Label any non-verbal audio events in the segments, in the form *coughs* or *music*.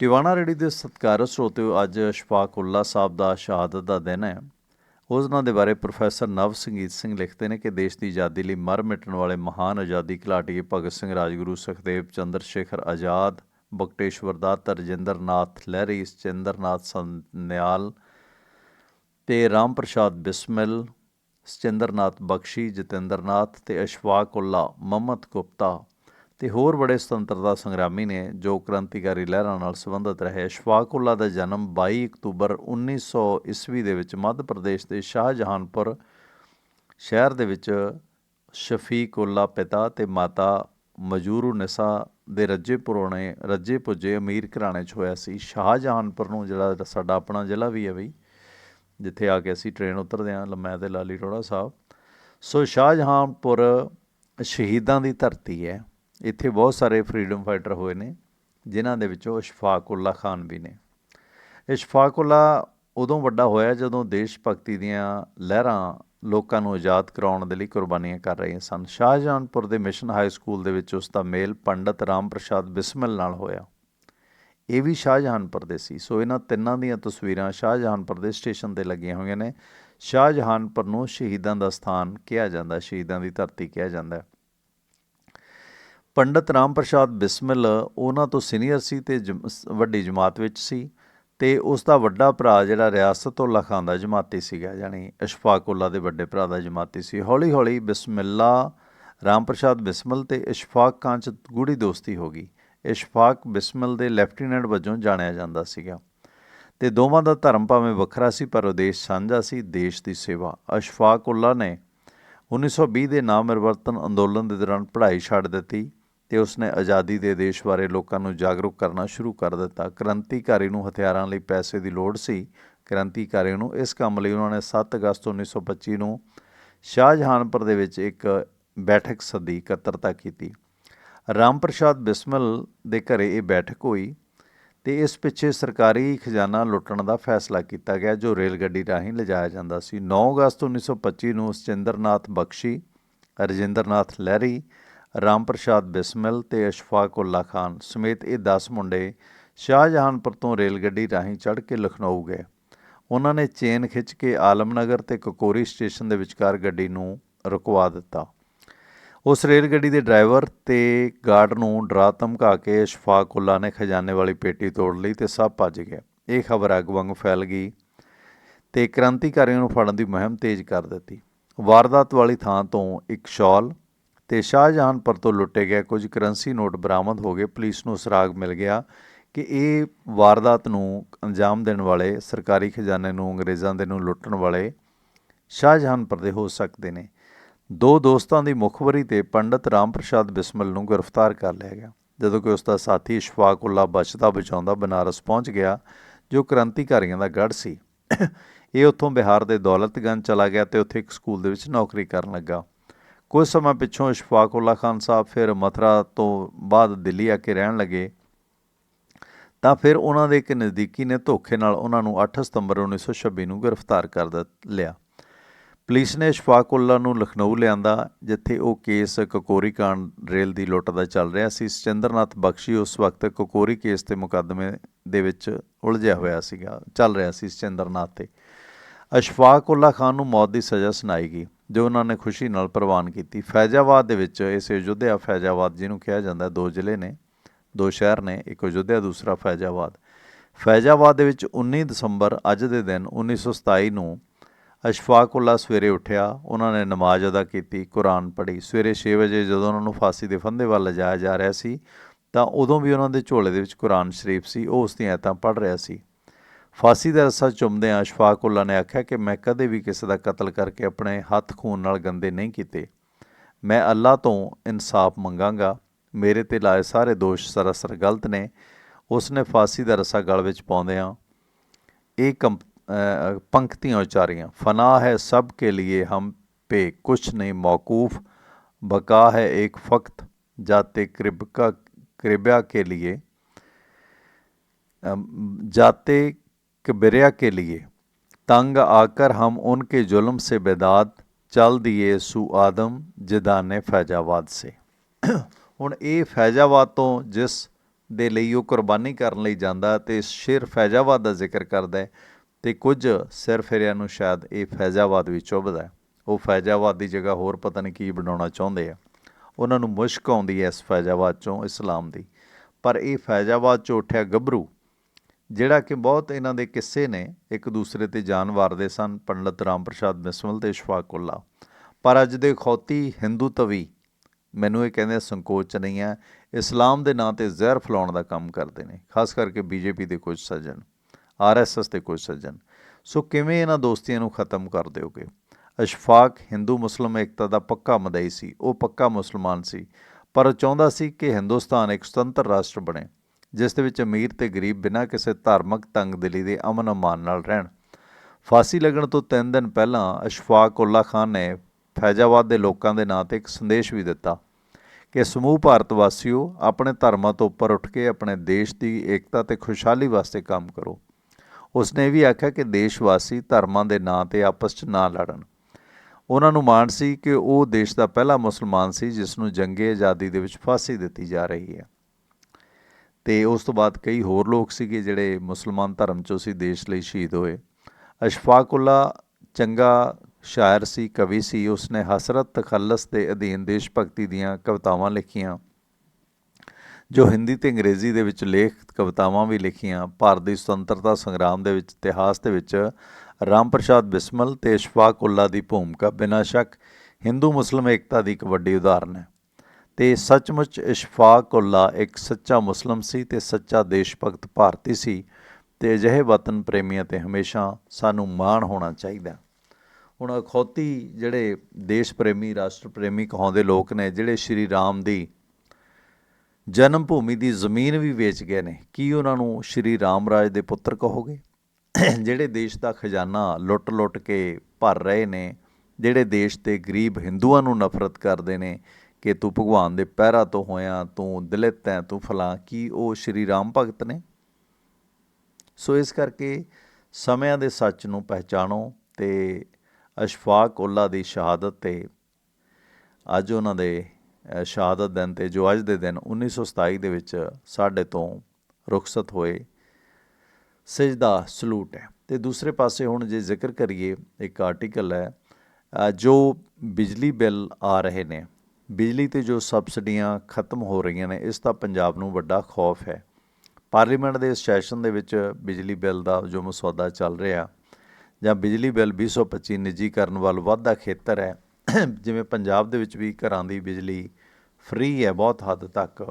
ਟਿਵਾਣਾ ਰੇੜੀ ਦੇ ਸਤਿਕਾਰਤ ਸਰੋਤਿਓ ਅੱਜ ਅਸ਼ਫਾਕ ਉੱਲਾ ਸਾਹਿਬ ਦਾ ਸ਼ਹਾਦਤ ਦਾ ਦਿਨ ਹੈ। ਉਹਨਾਂ ਦੇ ਬਾਰੇ ਪ੍ਰੋਫੈਸਰ ਨਵ ਸੰਗੀਤ ਸਿੰਘ ਲਿਖਦੇ ਨੇ ਕਿ ਦੇਸ਼ ਦੀ ਆਜ਼ਾਦੀ ਲਈ ਮਰ ਮਿਟਣ ਵਾਲੇ ਮਹਾਨ ਆਜ਼ਾਦੀ ਘੁਲਾਟੀਏ ਭਗਤ ਸਿੰਘ, ਰਾਜਗੁਰੂ ਸੁਖਦੇਵ, ਚੰਦਰ ਸ਼ੇਖਰ ਆਜ਼ਾਦ, ਬਕਟੇਸ਼ਵਰ ਦਾਤ, ਰਜਿੰਦਰ ਨਾਥ ਲਹਿਰੀ ਸਚਿੰਦਰ ਸੰਨਿਆਲ ਤੇ ਰਾਮ ਪ੍ਰਸਾਦ ਬਿਸਮਿਲ ਸਚਿੰਦਰ ਨਾਥ ਬਖਸ਼ੀ ਜਤਿੰਦਰ ਨਾਥ ਤੇ ਅਸ਼ਫਾਕ ਉੱਲਾ ਮੁਹੰਮਦ ਗੁਪਤਾ ਤੇ ਹੋਰ ਬੜੇ ਸੁਤੰਤਰਤਾ ਸੰਗਰਾਮੀ ਨੇ ਜੋ ਕ੍ਰਾਂਤੀਕਾਰੀ ਲਹਿਰਾਂ ਨਾਲ ਸੰਬੰਧਿਤ ਰਹੇ। ਅਸ਼ਫਾਕ ਉੱਲਾ ਦਾ ਜਨਮ 22 ਅਕਤੂਬਰ 1900 ਈਸਵੀ ਦੇ ਵਿੱਚ ਮੱਧ ਪ੍ਰਦੇਸ਼ ਦੇ ਸ਼ਾਹਜਹਾਨਪੁਰ ਸ਼ਹਿਰ ਦੇ ਵਿੱਚ ਸ਼ਫੀਕ ਉੱਲਾ ਪਿਤਾ ਤੇ ਮਾਤਾ ਮਜੂਰੂ ਨਿਸਾ ਦੇ ਰੱਜੇ ਪੁਰਾਣੇ, ਰੱਜੇ ਪੁੱਜੇ ਅਮੀਰ ਘਰਾਣੇ 'ਚ ਹੋਇਆ ਸੀ। ਸ਼ਾਹਜਹਾਨਪੁਰ ਨੂੰ ਜਿਹੜਾ ਸਾਡਾ ਆਪਣਾ ਜ਼ਿਲ੍ਹਾ ਵੀ ਹੈ ਬਈ, ਜਿੱਥੇ ਆ ਕੇ ਅਸੀਂ ਟ੍ਰੇਨ ਉਤਰਦੇ ਹਾਂ ਲੰਮੈ ਤੇ ਲਾਲੀ ਟੋੜਾ ਸਾਹਿਬ। ਸੋ ਸ਼ਾਹਜਹਾਨਪੁਰ ਸ਼ਹੀਦਾਂ ਦੀ ਧਰਤੀ ਹੈ। ਇੱਥੇ ਬਹੁਤ ਸਾਰੇ ਫਰੀडम ਫਾਈਟਰ ਹੋਏ ਨੇ, ਜਿਨ੍ਹਾਂ ਦੇ ਵਿੱਚੋਂ ਇਸ਼ਫਾਕ ਖਾਨ ਵੀ ਨੇ। ਇਸ਼ਫਾਕ ਉੱਲਾ ਉਦੋਂ ਵੱਡਾ ਹੋਇਆ ਜਦੋਂ ਦੇਸ਼ ਭਗਤੀ ਦੀਆਂ ਲਹਿਰਾਂ ਲੋਕਾਂ ਨੂੰ ਆਜ਼ਾਦ ਕਰਾਉਣ ਦੇ ਲਈ ਕੁਰਬਾਨੀਆਂ ਕਰ ਰਹੀਆਂ ਸਨ। ਸ਼ਾਹਜਹਾਨਪੁਰ ਦੇ ਮਿਸ਼ਨ ਹਾਈ ਸਕੂਲ ਦੇ ਵਿੱਚ ਉਸ ਦਾ ਮੇਲ ਪੰਡਤ ਰਾਮ ਪ੍ਰਸਾਦ ਬਿਸਮਿਲ ਨਾਲ ਹੋਇਆ। ਇਹ ਵੀ ਸ਼ਾਹਜਹਾਨਪੁਰ ਦੇ ਸੀ। ਸੋ ਇਹਨਾਂ ਤਿੰਨਾਂ ਦੀਆਂ ਤਸਵੀਰਾਂ ਸ਼ਾਹਜਹਾਨਪੁਰ ਦੇ ਸਟੇਸ਼ਨ ਤੇ ਲੱਗੀਆਂ ਹੋਈਆਂ ਨੇ। ਸ਼ਾਹਜਹਾਨਪੁਰ ਨੂੰ ਸ਼ਹੀਦਾਂ ਦਾ ਸਥਾਨ ਕਿਹਾ ਜਾਂਦਾ, ਸ਼ਹੀਦਾਂ ਦੀ ਧਰਤੀ ਕਿਹਾ ਜਾਂਦਾ। ਪੰਡਤ ਰਾਮ ਪ੍ਰਸਾਦ ਬਿਸਮਿਲ ਉਹਨਾਂ ਤੋਂ ਸੀਨੀਅਰ ਸੀ ਤੇ ਵੱਡੀ ਜਮਾਤ ਵਿੱਚ ਸੀ ਤੇ ਉਸ ਦਾ ਵੱਡਾ ਭਰਾ ਜਿਹੜਾ ਰਿਆਸਤ ਉੱਲਾ ਖਾਨ ਦਾ ਜਮਾਤੀ ਸੀਗਾ, ਯਾਨੀ ਇਸ਼ਫਾਕ ਉੱਲਾ ਦੇ ਵੱਡੇ ਭਰਾ ਦਾ ਜਮਾਤੀ ਸੀ। ਹੌਲੀ ਹੌਲੀ ਬਿਸਮਿਲ੍ਲਾ ਰਾਮ ਪ੍ਰਸਾਦ ਬਿਸਮਿਲ ਤੇ ਇਸ਼ਫਾਕ ਖਾਨ ਚ ਗੂੜੀ ਦੋਸਤੀ ਹੋ ਗਈ। ਇਸ਼ਫਾਕ ਬਿਸਮਿਲ ਦੇ ਲੈਫਟੀਨੈਂਟ ਵਜੋਂ ਜਾਣਿਆ ਜਾਂਦਾ ਸੀਗਾ। ਤੇ ਦੋਵਾਂ ਦਾ ਧਰਮ ਭਾਵੇਂ ਵੱਖਰਾ ਸੀ, ਪਰ ਉਦੇਸ਼ ਸਾਂਝਾ ਸੀ, ਦੇਸ਼ ਦੀ ਸੇਵਾ। ਅਸ਼ਫਾਕ ਉੱਲਾ ਨੇ 1920 ਦੇ ਨਾਮ ਮਿਰਵਰਤਨ ਅੰਦੋਲਨ ਦੇ ਦੌਰਾਨ ਪੜ੍ਹਾਈ ਛੱਡ ਦਿੱਤੀ। ਤੇ ਉਸਨੇ ਆਜ਼ਾਦੀ ਦੇ ਦੇਸ਼ ਬਾਰੇ ਲੋਕਾਂ ਨੂੰ ਜਾਗਰੂਕ ਕਰਨਾ ਸ਼ੁਰੂ ਕਰ ਦਿੱਤਾ। ਕ੍ਰਾਂਤੀਕਾਰੀ ਨੂੰ ਹਥਿਆਰਾਂ ਲਈ ਪੈਸੇ ਦੀ ਲੋੜ ਸੀ। ਕ੍ਰਾਂਤੀਕਾਰੀ ਨੂੰ ਇਸ ਕੰਮ ਲਈ ਉਹਨਾਂ ਨੇ 7 ਅਗਸਤ 1925 ਨੂੰ ਸ਼ਾਹਜਹਾਨਪੁਰ ਦੇ ਵਿੱਚ ਇੱਕ ਬੈਠਕ ਸੱਦੀ ਇਕੱਤਰਤਾ ਕੀਤੀ। ਰਾਮ ਪ੍ਰਸਾਦ ਬਿਸਮਲ ਦੇ ਘਰੇ ਇਹ ਬੈਠਕ ਹੋਈ ਤੇ ਇਸ ਪਿੱਛੇ ਸਰਕਾਰੀ ਖਜ਼ਾਨਾ ਲੁੱਟਣ ਦਾ ਫੈਸਲਾ ਕੀਤਾ ਗਿਆ, ਜੋ ਰੇਲ ਗੱਡੀ ਰਾਹੀਂ ਲਿਜਾਇਆ ਜਾਂਦਾ ਸੀ। 9 ਅਗਸਤ 1925 ਨੂੰ ਸਚਿੰਦਰਨਾਥ ਬਖਸ਼ੀ, ਰਜਿੰਦਰਨਾਥ ਲਹਿਰੀ ਰਾਮ ਪ੍ਰਸਾਦ ਬਿਸਮਿਲ ਤੇ ਅਸ਼ਫਾਕ ਉੱਲਾ ਖਾਨ ਸਮੇਤ ਇਹ 10 ਮੁੰਡੇ ਸ਼ਾਹਜਹਾਨਪੁਰ ਤੋਂ ਰੇਲ ਗੱਡੀ ਰਾਹੀਂ ਚੜ੍ਹ ਕੇ ਲਖਨਊ ਗਏ। ਉਹਨਾਂ ਨੇ ਚੇਨ ਖਿੱਚ ਕੇ ਆਲਮਨਗਰ ਤੇ ਕਕੋਰੀ ਸਟੇਸ਼ਨ ਦੇ ਵਿਚਕਾਰ ਗੱਡੀ ਨੂੰ ਰੁਕਵਾ ਦਿੱਤਾ। ਉਸ ਰੇਲ ਗੱਡੀ ਦੇ ਡਰਾਈਵਰ ਤੇ ਗਾਰਡ ਨੂੰ ਡਰਾ ਧਮਕਾ ਕੇ ਅਸ਼ਫਾਕ ਉੱਲਾ ਨੇ ਖਜ਼ਾਨੇ ਵਾਲੀ ਪੇਟੀ ਤੋੜ ਲਈ ਤੇ ਸਭ ਭੱਜ ਗਏ। ਇਹ ਖਬਰ ਅੱਗ ਵਾਂਗ ਫੈਲ ਗਈ ਤੇ ਕ੍ਰਾਂਤੀਕਾਰੀਆਂ ਨੂੰ ਫੜਨ ਦੀ ਮੁਹਿੰਮ ਤੇਜ਼ ਕਰ ਦਿੱਤੀ। ਵਾਰਦਾਤ ਵਾਲੀ ਥਾਂ ਤੋਂ ਇੱਕ ਸ਼ਾਲ ਤੇ ਸ਼ਾਹਜਹਾਨਪੁਰ ਤੋਂ ਲੁੱਟੇ ਗਏ। ਕੁਝ ਕਰੰਸੀ ਨੋਟ ਬਰਾਮਦ ਹੋ ਗਏ। ਪੁਲਿਸ ਨੂੰ ਸਰਾਗ ਮਿਲ ਗਿਆ ਕਿ ਇਹ ਵਾਰਦਾਤ ਨੂੰ ਅੰਜਾਮ ਦੇਣ ਵਾਲੇ, ਸਰਕਾਰੀ ਖਜ਼ਾਨੇ ਨੂੰ, ਅੰਗਰੇਜ਼ਾਂ ਦੇ ਨੂੰ ਲੁੱਟਣ ਵਾਲੇ ਸ਼ਾਹਜਹਾਨਪੁਰ ਦੇ ਹੋ ਸਕਦੇ ਨੇ। ਦੋ ਦੋਸਤਾਂ ਦੀ ਮੁਖਬਰੀ ਤੇ ਪੰਡਤ ਰਾਮ ਪ੍ਰਸਾਦ ਬਿਸਮਲ ਨੂੰ ਗ੍ਰਿਫਤਾਰ ਕਰ ਲਿਆ ਗਿਆ। ਜਦੋਂ ਕਿ ਉਸ ਦਾ ਸਾਥੀ ਇਸ਼ਫਾਕ ਉੱਲਾ ਬਚਦਾ ਬਚਾਉਂਦਾ ਬਨਾਰਸ ਪਹੁੰਚ ਗਿਆ, ਜੋ ਕ੍ਰਾਂਤੀਕਾਰੀਆਂ ਦਾ ਗੜ ਸੀ। ਇਹ ਉੱਥੋਂ ਬਿਹਾਰ ਦੇ ਦੌਲਤਗੰਜ ਚਲਾ ਗਿਆ ਤੇ ਉੱਥੇ ਇੱਕ ਸਕੂਲ ਦੇ ਵਿੱਚ ਨੌਕਰੀ ਕਰਨ ਲੱਗਾ। ਕੁਝ ਸਮਾਂ ਪਿੱਛੋਂ ਇਸ਼ਫਾਕ ਉੱਲਾ ਖਾਨ ਸਾਹਿਬ ਫਿਰ ਮਥਰਾ ਤੋਂ ਬਾਅਦ ਦਿੱਲੀ ਆ ਕੇ ਰਹਿਣ ਲੱਗੇ। ਤਾਂ ਫਿਰ ਉਹਨਾਂ ਦੇ ਇੱਕ ਨਜ਼ਦੀਕੀ ਨੇ ਧੋਖੇ ਨਾਲ ਉਹਨਾਂ ਨੂੰ 8 ਸਤੰਬਰ 1926 ਨੂੰ ਗ੍ਰਿਫਤਾਰ ਕਰ ਲਿਆ। ਪੁਲਿਸ ਨੇ ਇਸ਼ਫਾਕ ਉੱਲਾ ਨੂੰ ਲਖਨਊ ਲਿਆਂਦਾ, ਜਿੱਥੇ ਉਹ ਕੇਸ ਕਕੋਰੀ ਕਾਂਡ ਰੇਲ ਦੀ ਲੁੱਟ ਦਾ ਚੱਲ ਰਿਹਾ ਸੀ। ਸਚਿੰਦਰਨਾਥ ਬਖਸ਼ੀ ਉਸ ਵਕਤ ਕਕੋਰੀ ਕੇਸ ਤੇ ਮੁਕੱਦਮੇ ਦੇ ਵਿੱਚ ਉਲਝਿਆ ਹੋਇਆ ਸੀਗਾ, ਚੱਲ ਰਿਹਾ ਸੀ ਸਚਿੰਦਰਨਾਥ ਤੇ। ਅਸ਼ਫਾਕ ਉੱਲਾ ਖਾਨ ਨੂੰ ਮੌਤ ਦੀ ਸਜ਼ਾ ਸੁਣਾਈ ਗਈ। ਜੋ ਉਹਨਾਂ ਨੇ ਖੁਸ਼ੀ ਨਾਲ ਪ੍ਰਵਾਨ ਕੀਤੀ। ਫੈਜ਼ਾਬਾਦ ਦੇ ਵਿੱਚ ਇਸ ਅਯੁੱਧਿਆ ਫੈਜ਼ਾਬਾਦ ਜਿਹਨੂੰ ਕਿਹਾ ਜਾਂਦਾ ਦੋ ਜ਼ਿਲ੍ਹੇ ਨੇ, ਦੋ ਸ਼ਹਿਰ ਨੇ, ਇੱਕ ਅਯੁੱਧਿਆ, ਦੂਸਰਾ ਫੈਜ਼ਾਬਾਦ। ਫੈਜ਼ਾਬਾਦ ਦੇ ਵਿੱਚ 19 ਦਸੰਬਰ ਅੱਜ ਦੇ ਦਿਨ 1927 ਨੂੰ ਅਸ਼ਫਾਕ ਉੱਲਾ ਸਵੇਰੇ ਉੱਠਿਆ, ਉਹਨਾਂ ਨੇ ਨਮਾਜ਼ ਅਦਾ ਕੀਤੀ, ਕੁਰਾਨ ਪੜ੍ਹੀ। ਸਵੇਰੇ 6 ਵਜੇ ਜਦੋਂ ਉਹਨਾਂ ਨੂੰ ਫਾਂਸੀ ਦੇ ਫੰਦੇ ਵੱਲ ਲਿਜਾਇਆ ਜਾ ਰਿਹਾ ਸੀ, ਤਾਂ ਉਦੋਂ ਵੀ ਉਹਨਾਂ ਦੇ ਝੋਲੇ ਦੇ ਵਿੱਚ ਕੁਰਾਨ ਸ਼ਰੀਫ ਸੀ, ਉਹ ਉਸ ਦੀਆਂ ਆਇਤਾਂ ਪੜ੍ਹ ਰਿਹਾ ਸੀ। ਫਾਂਸੀ ਦਾ ਰਸਾ ਚੁੰਮਦੇ ਆ ਅਸ਼ਫਾਕ ਉੱਲਾ ਨੇ ਆਖਿਆ ਕਿ ਮੈਂ ਕਦੇ ਵੀ ਕਿਸੇ ਦਾ ਕਤਲ ਕਰਕੇ ਆਪਣੇ ਹੱਥ ਖੂਨ ਨਾਲ ਗੰਦੇ ਨਹੀਂ ਕੀਤੇ ਮੈਂ ਅੱਲਾ ਤੋਂ ਇਨਸਾਫ ਮੰਗਾਂਗਾ ਮੇਰੇ ਤੇ ਲਾਏ ਸਾਰੇ ਦੋਸ਼ ਸਰਾਸਰ ਗਲਤ ਨੇ ਉਸ ਨੇ ਫਾਂਸੀ ਦਾ ਰਸਾ ਗਲ ਵਿੱਚ ਪਾਉਂਦਿਆਂ ਇਹ पंक्तियां उचारियां फना है सब के लिए हम पे कुछ नहीं मौकूफ़ बका है एक फ़क्त जाते कृबका कृब्या के लिए जाते कबरिया के लिए तंग आकर हम उनके जुल्म से बेदाद ਚੱਲ ਦੀਏ ਸੂ ਆਦਮ ਜਿਦਾਨੇ ਫੈਜ਼ਾਬਾਦ ਸੇ ਹੁਣ ਇਹ ਫੈਜ਼ਾਬਾਦ ਤੋਂ ਜਿਸ ਦੇ ਲਈ ਉਹ ਕੁਰਬਾਨੀ ਕਰਨ ਲਈ ਜਾਂਦਾ ਤੇ ਸ਼ੇਰ ਫੈਜ਼ਾਬਾਦ ਦਾ ਜ਼ਿਕਰ ਕਰਦਾ ਹੈ ਤੇ ਕੁਝ ਸਿਰ ਫੇਰਿਆਂ ਨੂੰ ਸ਼ਾਇਦ ਇਹ ਫੈਜ਼ਾਬਾਦ ਵੀ ਚੁੱਭਦਾ ਹੈ ਉਹ ਫੈਜ਼ਾਬਾਦ ਦੀ ਜਗ੍ਹਾ ਹੋਰ ਪਤਾ ਨਹੀਂ ਕੀ ਬਣਾਉਣਾ ਚਾਹੁੰਦੇ ਆ ਉਹਨਾਂ ਨੂੰ ਮੁਸ਼ਕ ਆਉਂਦੀ ਹੈ ਇਸ ਫੈਜ਼ਾਬਾਦ ਚੋਂ ਇਸਲਾਮ ਦੀ ਪਰ ਇਹ ਫੈਜ਼ਾਬਾਦ ਚੋਂ ਉੱਠਿਆ ਗੱਭਰੂ ਜਿਹੜਾ ਕਿ ਬਹੁਤ ਇਹਨਾਂ ਦੇ ਕਿੱਸੇ ਨੇ, ਇੱਕ ਦੂਸਰੇ ਤੇ ਜਾਨ ਵਾਰਦੇ ਸਨ, ਪੰਡਤ ਰਾਮ ਪ੍ਰਸਾਦ ਬਿਸਮਲ ਤੇ ਇਸ਼ਫਾਕੁੱਲਾ ਪਰ ਅੱਜ ਦੇ ਖੌਤੀ ਹਿੰਦੂ ਤਵੀ ਮੈਨੂੰ ਇਹ ਕਹਿੰਦੇ ਸੰਕੋਚ ਨਹੀਂ ਹੈ। ਇਸਲਾਮ ਦੇ ਨਾਂ ਤੇ ਜ਼ਹਿਰ ਫੈਲਾਉਣ ਦਾ ਕੰਮ ਕਰਦੇ ਨੇ, ਖਾਸ ਕਰਕੇ ਬੀਜੇਪੀ ਦੇ ਕੁਝ ਸੱਜਣ, ਆਰਐਸਐਸ ਦੇ ਕੁਝ ਸੱਜਣ। ਸੋ ਕਿਵੇਂ ਇਹਨਾਂ ਦੋਸਤੀਆਂ ਨੂੰ ਖਤਮ ਕਰ ਦਿਓਗੇ? ਅਸ਼ਫਾਕ ਹਿੰਦੂ ਮੁਸਲਮ ਏਕਤਾ ਦਾ ਪੱਕਾ ਮਦਈ ਸੀ, ਉਹ ਪੱਕਾ ਮੁਸਲਮਾਨ ਸੀ, ਪਰ ਉਹ ਚਾਹੁੰਦਾ ਸੀ ਕਿ ਹਿੰਦੁਸਤਾਨ ਇੱਕ ਸੁਤੰਤਰ ਰਾਸ਼ਟਰ ਬਣੇ। ਜਿਸ ਦੇ ਵਿੱਚ ਅਮੀਰ ਤੇ ਗਰੀਬ ਬਿਨਾਂ ਕਿਸੇ ਧਾਰਮਿਕ ਤੰਗਦਿਲੀ ਦੇ ਅਮਨ ਅਮਾਨ ਨਾਲ ਰਹਿਣ। ਫਾਂਸੀ ਲੱਗਣ ਤੋਂ 3 ਦਿਨ ਪਹਿਲਾਂ ਅਸ਼ਫਾਕ ਉੱਲਾ ਖਾਨ ਨੇ ਫੈਜ਼ਾਬਾਦ ਦੇ ਲੋਕਾਂ ਦੇ ਨਾਂ ਤੇ ਇੱਕ ਸੰਦੇਸ਼ ਵੀ ਦਿੱਤਾ ਕਿ ਸਮੂਹ ਭਾਰਤ ਵਾਸੀਓ, ਆਪਣੇ ਧਰਮਾਂ ਤੋਂ ਉੱਪਰ ਉੱਠ ਕੇ ਆਪਣੇ ਦੇਸ਼ ਦੀ ਏਕਤਾ ਤੇ ਖੁਸ਼ਹਾਲੀ ਵਾਸਤੇ ਕੰਮ ਕਰੋ। ਉਸਨੇ ਇਹ ਵੀ ਆਖਿਆ ਕਿ ਦੇਸ਼ ਵਾਸੀ ਧਰਮਾਂ ਦੇ ਨਾਂ ਤੇ ਆਪਸ 'ਚ ਨਾ ਲੜਨ। ਉਹਨਾਂ ਨੂੰ ਮਾਣ ਸੀ ਕਿ ਉਹ ਦੇਸ਼ ਦਾ ਪਹਿਲਾ ਮੁਸਲਮਾਨ ਸੀ, ਜਿਸ ਨੂੰ ਜੰਗੇ ਆਜ਼ਾਦੀ ਦੇ ਵਿੱਚ ਫਾਂਸੀ ਦਿੱਤੀ ਜਾ ਰਹੀ ਹੈ। ਤੇ ਉਸ ਤੋਂ ਬਾਅਦ ਕਈ ਹੋਰ ਲੋਕ ਸੀਗੇ ਜਿਹੜੇ ਮੁਸਲਮਾਨ ਧਰਮ ਚੋਂ ਸੀ, ਦੇਸ਼ ਲਈ ਸ਼ਹੀਦ ਹੋਏ। ਅਸ਼ਫਾਕੁੱਲਾ ਚੰਗਾ ਸ਼ਾਇਰ ਸੀ, ਕਵੀ ਸੀ। ਉਸਨੇ ਹਸਰਤ ਤਖੱਲਸ ਦੇ ਅਧੀਨ ਦੇਸ਼ ਭਗਤੀ ਦੀਆਂ ਕਵਿਤਾਵਾਂ ਲਿਖੀਆਂ, ਜੋ ਹਿੰਦੀ ਤੇ ਅੰਗਰੇਜ਼ੀ ਦੇ ਵਿੱਚ ਲੇਖ ਕਵਿਤਾਵਾਂ ਵੀ ਲਿਖੀਆਂ। ਭਾਰਤ ਦੀ ਸੁਤੰਤਰਤਾ ਸੰਗਰਾਮ ਦੇ ਵਿੱਚ ਇਤਿਹਾਸ ਦੇ ਵਿੱਚ ਰਾਮ ਪ੍ਰਸਾਦ ਬਿਸਮਲ ਤੇ ਇਸ਼ਫਾਕ ਉੱਲਾ ਦੀ ਭੂਮਿਕਾ ਬਿਨਾਂ ਸ਼ੱਕ ਹਿੰਦੂ ਮੁਸਲਮ ਏਕਤਾ ਦੀ ਇੱਕ ਵੱਡੀ ਉਦਾਹਰਨ ਹੈ। ਤੇ ਸੱਚਮੁੱਚ ਇਸ਼ਫਾਕ ਉੱਲਾ ਇੱਕ ਸੱਚਾ ਮੁਸਲਮ ਸੀ ਤੇ ਸੱਚਾ ਦੇਸ਼ ਭਗਤ ਭਾਰਤੀ ਸੀ ਤੇ ਅਜਿਹੇ ਵਤਨ ਪ੍ਰੇਮੀਆਂ ਤੇ ਹਮੇਸ਼ਾ ਸਾਨੂੰ ਮਾਣ ਹੋਣਾ ਚਾਹੀਦਾ। ਹੁਣ ਅਖੌਤੀ ਜਿਹੜੇ ਦੇਸ਼ ਪ੍ਰੇਮੀ, ਰਾਸ਼ਟਰ ਪ੍ਰੇਮੀ ਕਹਾਉਂਦੇ ਲੋਕ ਨੇ, ਜਿਹੜੇ ਸ਼੍ਰੀ ਰਾਮ ਦੀ ਜਨਮ ਭੂਮੀ ਦੀ ਜ਼ਮੀਨ ਵੀ ਵੇਚ ਗਏ ਨੇ, ਕੀ ਉਹਨਾਂ ਨੂੰ ਸ਼੍ਰੀ ਰਾਮ ਰਾਜ ਦੇ ਪੁੱਤਰ ਕਹੋਗੇ? ਜਿਹੜੇ ਦੇਸ਼ ਦਾ ਖਜ਼ਾਨਾ ਲੁੱਟ-ਲੁੱਟ ਕੇ ਭਰ ਰਹੇ ਨੇ, ਜਿਹੜੇ ਦੇਸ਼ ਦੇ ਗਰੀਬ ਹਿੰਦੂਆਂ ਨੂੰ ਨਫ਼ਰਤ ਕਰਦੇ ਨੇ ਕਿ ਤੂੰ ਭਗਵਾਨ ਦੇ ਪਹਿਰਾ ਤੋਂ ਹੋਇਆ, ਤੂੰ ਦਲਿਤ ਹੈ, ਤੂੰ ਫਲਾਂ, ਕੀ ਉਹ ਸ਼੍ਰੀ ਰਾਮ ਭਗਤ ਨੇ? ਸੋ ਇਸ ਕਰਕੇ ਸਮਿਆਂ ਦੇ ਸੱਚ ਨੂੰ ਪਹਿਚਾਣੋ ਤੇ ਅਸ਼ਫਾਕ ਉੱਲਾ ਦੀ ਸ਼ਹਾਦਤ ਤੇ ਅੱਜ ਉਹਨਾਂ ਦੇ ਸ਼ਹਾਦਤ ਦਿਨ ਤੇ ਜੋ ਅੱਜ ਦੇ ਦਿਨ 1927 ਦੇ ਵਿੱਚ ਸਾਡੇ ਤੋਂ ਰੁਖਸਤ ਹੋਏ ਸਜਦਾ ਸਲੂਟ ਹੈ। ਤੇ ਦੂਸਰੇ ਪਾਸੇ ਹੁਣ ਜੇ ਜ਼ਿਕਰ ਕਰੀਏ, ਇੱਕ ਆਰਟੀਕਲ ਹੈ ਜੋ ਬਿਜਲੀ ਬਿੱਲ ਆ ਰਹੇ ਨੇ। ਬਿਜਲੀ ਤੇ ਜੋ ਸਬਸਿਡੀਆਂ ਖਤਮ ਹੋ ਰਹੀਆਂ ਨੇ, ਇਸ ਦਾ ਪੰਜਾਬ ਨੂੰ ਵੱਡਾ ਖੌਫ ਹੈ। ਪਾਰਲੀਮੈਂਟ ਦੇ ਇਸ ਸੈਸ਼ਨ ਦੇ ਵਿੱਚ ਬਿਜਲੀ ਬਿੱਲ ਦਾ ਜੋ ਮਸੌਦਾ ਚੱਲ ਰਿਹਾ, ਜਾਂ ਬਿਜਲੀ ਬਿੱਲ 2025 ਨਿੱਜੀਕਰਨ ਵੱਲ ਵੱਧਦਾ ਖੇਤਰ ਹੈ, ਜਿਵੇਂ ਪੰਜਾਬ ਦੇ ਵਿੱਚ ਵੀ ਘਰਾਂ ਦੀ ਬਿਜਲੀ ਫ੍ਰੀ ਹੈ ਬਹੁਤ ਹੱਦ ਤੱਕ,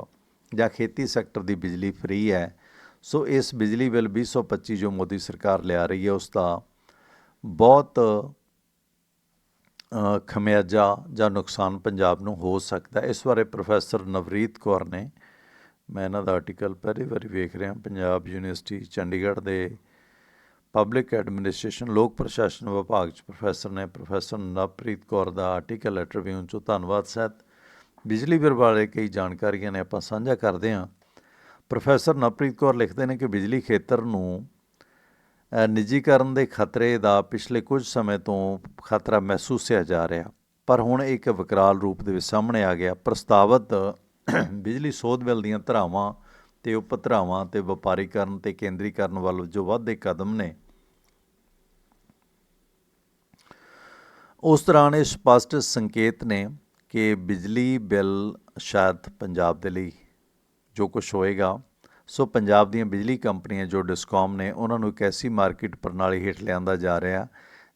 ਜਾਂ ਖੇਤੀ ਸੈਕਟਰ ਦੀ ਬਿਜਲੀ ਫ੍ਰੀ ਹੈ, ਸੋ ਇਸ ਬਿਜਲੀ ਬਿੱਲ 2025 ਜੋ ਮੋਦੀ ਸਰਕਾਰ ਲਿਆ ਰਹੀ ਹੈ, ਉਸ ਦਾ ਬਹੁਤ ਖਮਿਆਜਾ ਜਾਂ ਨੁਕਸਾਨ ਪੰਜਾਬ ਨੂੰ ਹੋ ਸਕਦਾ। ਇਸ ਬਾਰੇ ਪ੍ਰੋਫੈਸਰ ਨਵਰੀਤ ਕੌਰ ਨੇ, ਮੈਂ ਇਹਨਾਂ ਦਾ ਆਰਟੀਕਲ ਪਹਿਲੀ ਵਾਰੀ ਵੇਖ ਰਿਹਾ, ਪੰਜਾਬ ਯੂਨੀਵਰਸਿਟੀ ਚੰਡੀਗੜ੍ਹ ਦੇ ਪਬਲਿਕ ਐਡਮਿਨਿਸਟ੍ਰੇਸ਼ਨ ਲੋਕ ਪ੍ਰਸ਼ਾਸਨ ਵਿਭਾਗ ਚ ਪ੍ਰੋਫੈਸਰ ਨੇ। ਪ੍ਰੋਫੈਸਰ ਨਵਪ੍ਰੀਤ ਕੌਰ ਦਾ ਆਰਟੀਕਲ ਹੈ ਟ੍ਰਿਬਿਊਨ ਚੋਂ ਧੰਨਵਾਦ ਸਹਿਤ ਬਿਜਲੀ ਬਿੱਲ ਬਾਰੇ ਕਈ ਜਾਣਕਾਰੀਆਂ ਨੇ ਆਪਾਂ ਸਾਂਝਾ ਕਰਦੇ ਹਾਂ। ਪ੍ਰੋਫੈਸਰ ਨਵਪ੍ਰੀਤ ਕੌਰ ਲਿਖਦੇ ਨੇ ਕਿ ਬਿਜਲੀ ਖੇਤਰ ਨੂੰ ਨਿੱਜੀਕਰਨ ਦੇ ਖਤਰੇ ਦਾ ਪਿਛਲੇ ਕੁਝ ਸਮੇਂ ਤੋਂ ਖਤਰਾ ਮਹਿਸੂਸਿਆ ਜਾ ਰਿਹਾ। ਪਰ ਹੁਣ ਇਹ ਇੱਕ ਵਿਕਰਾਲ ਰੂਪ ਦੇ ਵਿੱਚ ਸਾਹਮਣੇ ਆ ਗਿਆ। ਪ੍ਰਸਤਾਵਤ *clears throat* ਬਿਜਲੀ ਸੋਧ ਬਿੱਲ ਦੀਆਂ ਧਰਾਵਾਂ ਤੇ ਉਪਧਰਾਵਾਂ ਤੇ ਵਪਾਰੀਕਰਨ ਤੇ ਕੇਂਦਰੀਕਰਨ ਵੱਲ ਜੋ ਵਾਧੇ ਕਦਮ ਨੇ, ਉਸ ਦੌਰਾਨ ਇਹ ਸਪਸ਼ਟ ਸੰਕੇਤ ਨੇ ਕਿ ਬਿਜਲੀ ਬਿੱਲ ਸ਼ਾਇਦ ਪੰਜਾਬ ਦੇ ਲਈ ਜੋ ਕੁਝ ਹੋਏਗਾ ਸੋ ਪੰਜਾਬ ਦੀਆਂ ਬਿਜਲੀ ਕੰਪਨੀਆਂ ਜੋ ਡਿਸਕੌਮ ਨੇ, ਉਹਨਾਂ ਨੂੰ ਇੱਕ ਐਸੀ ਮਾਰਕੀਟ ਪ੍ਰਣਾਲੀ ਹੇਠ ਲਿਆਂਦਾ ਜਾ ਰਿਹਾ,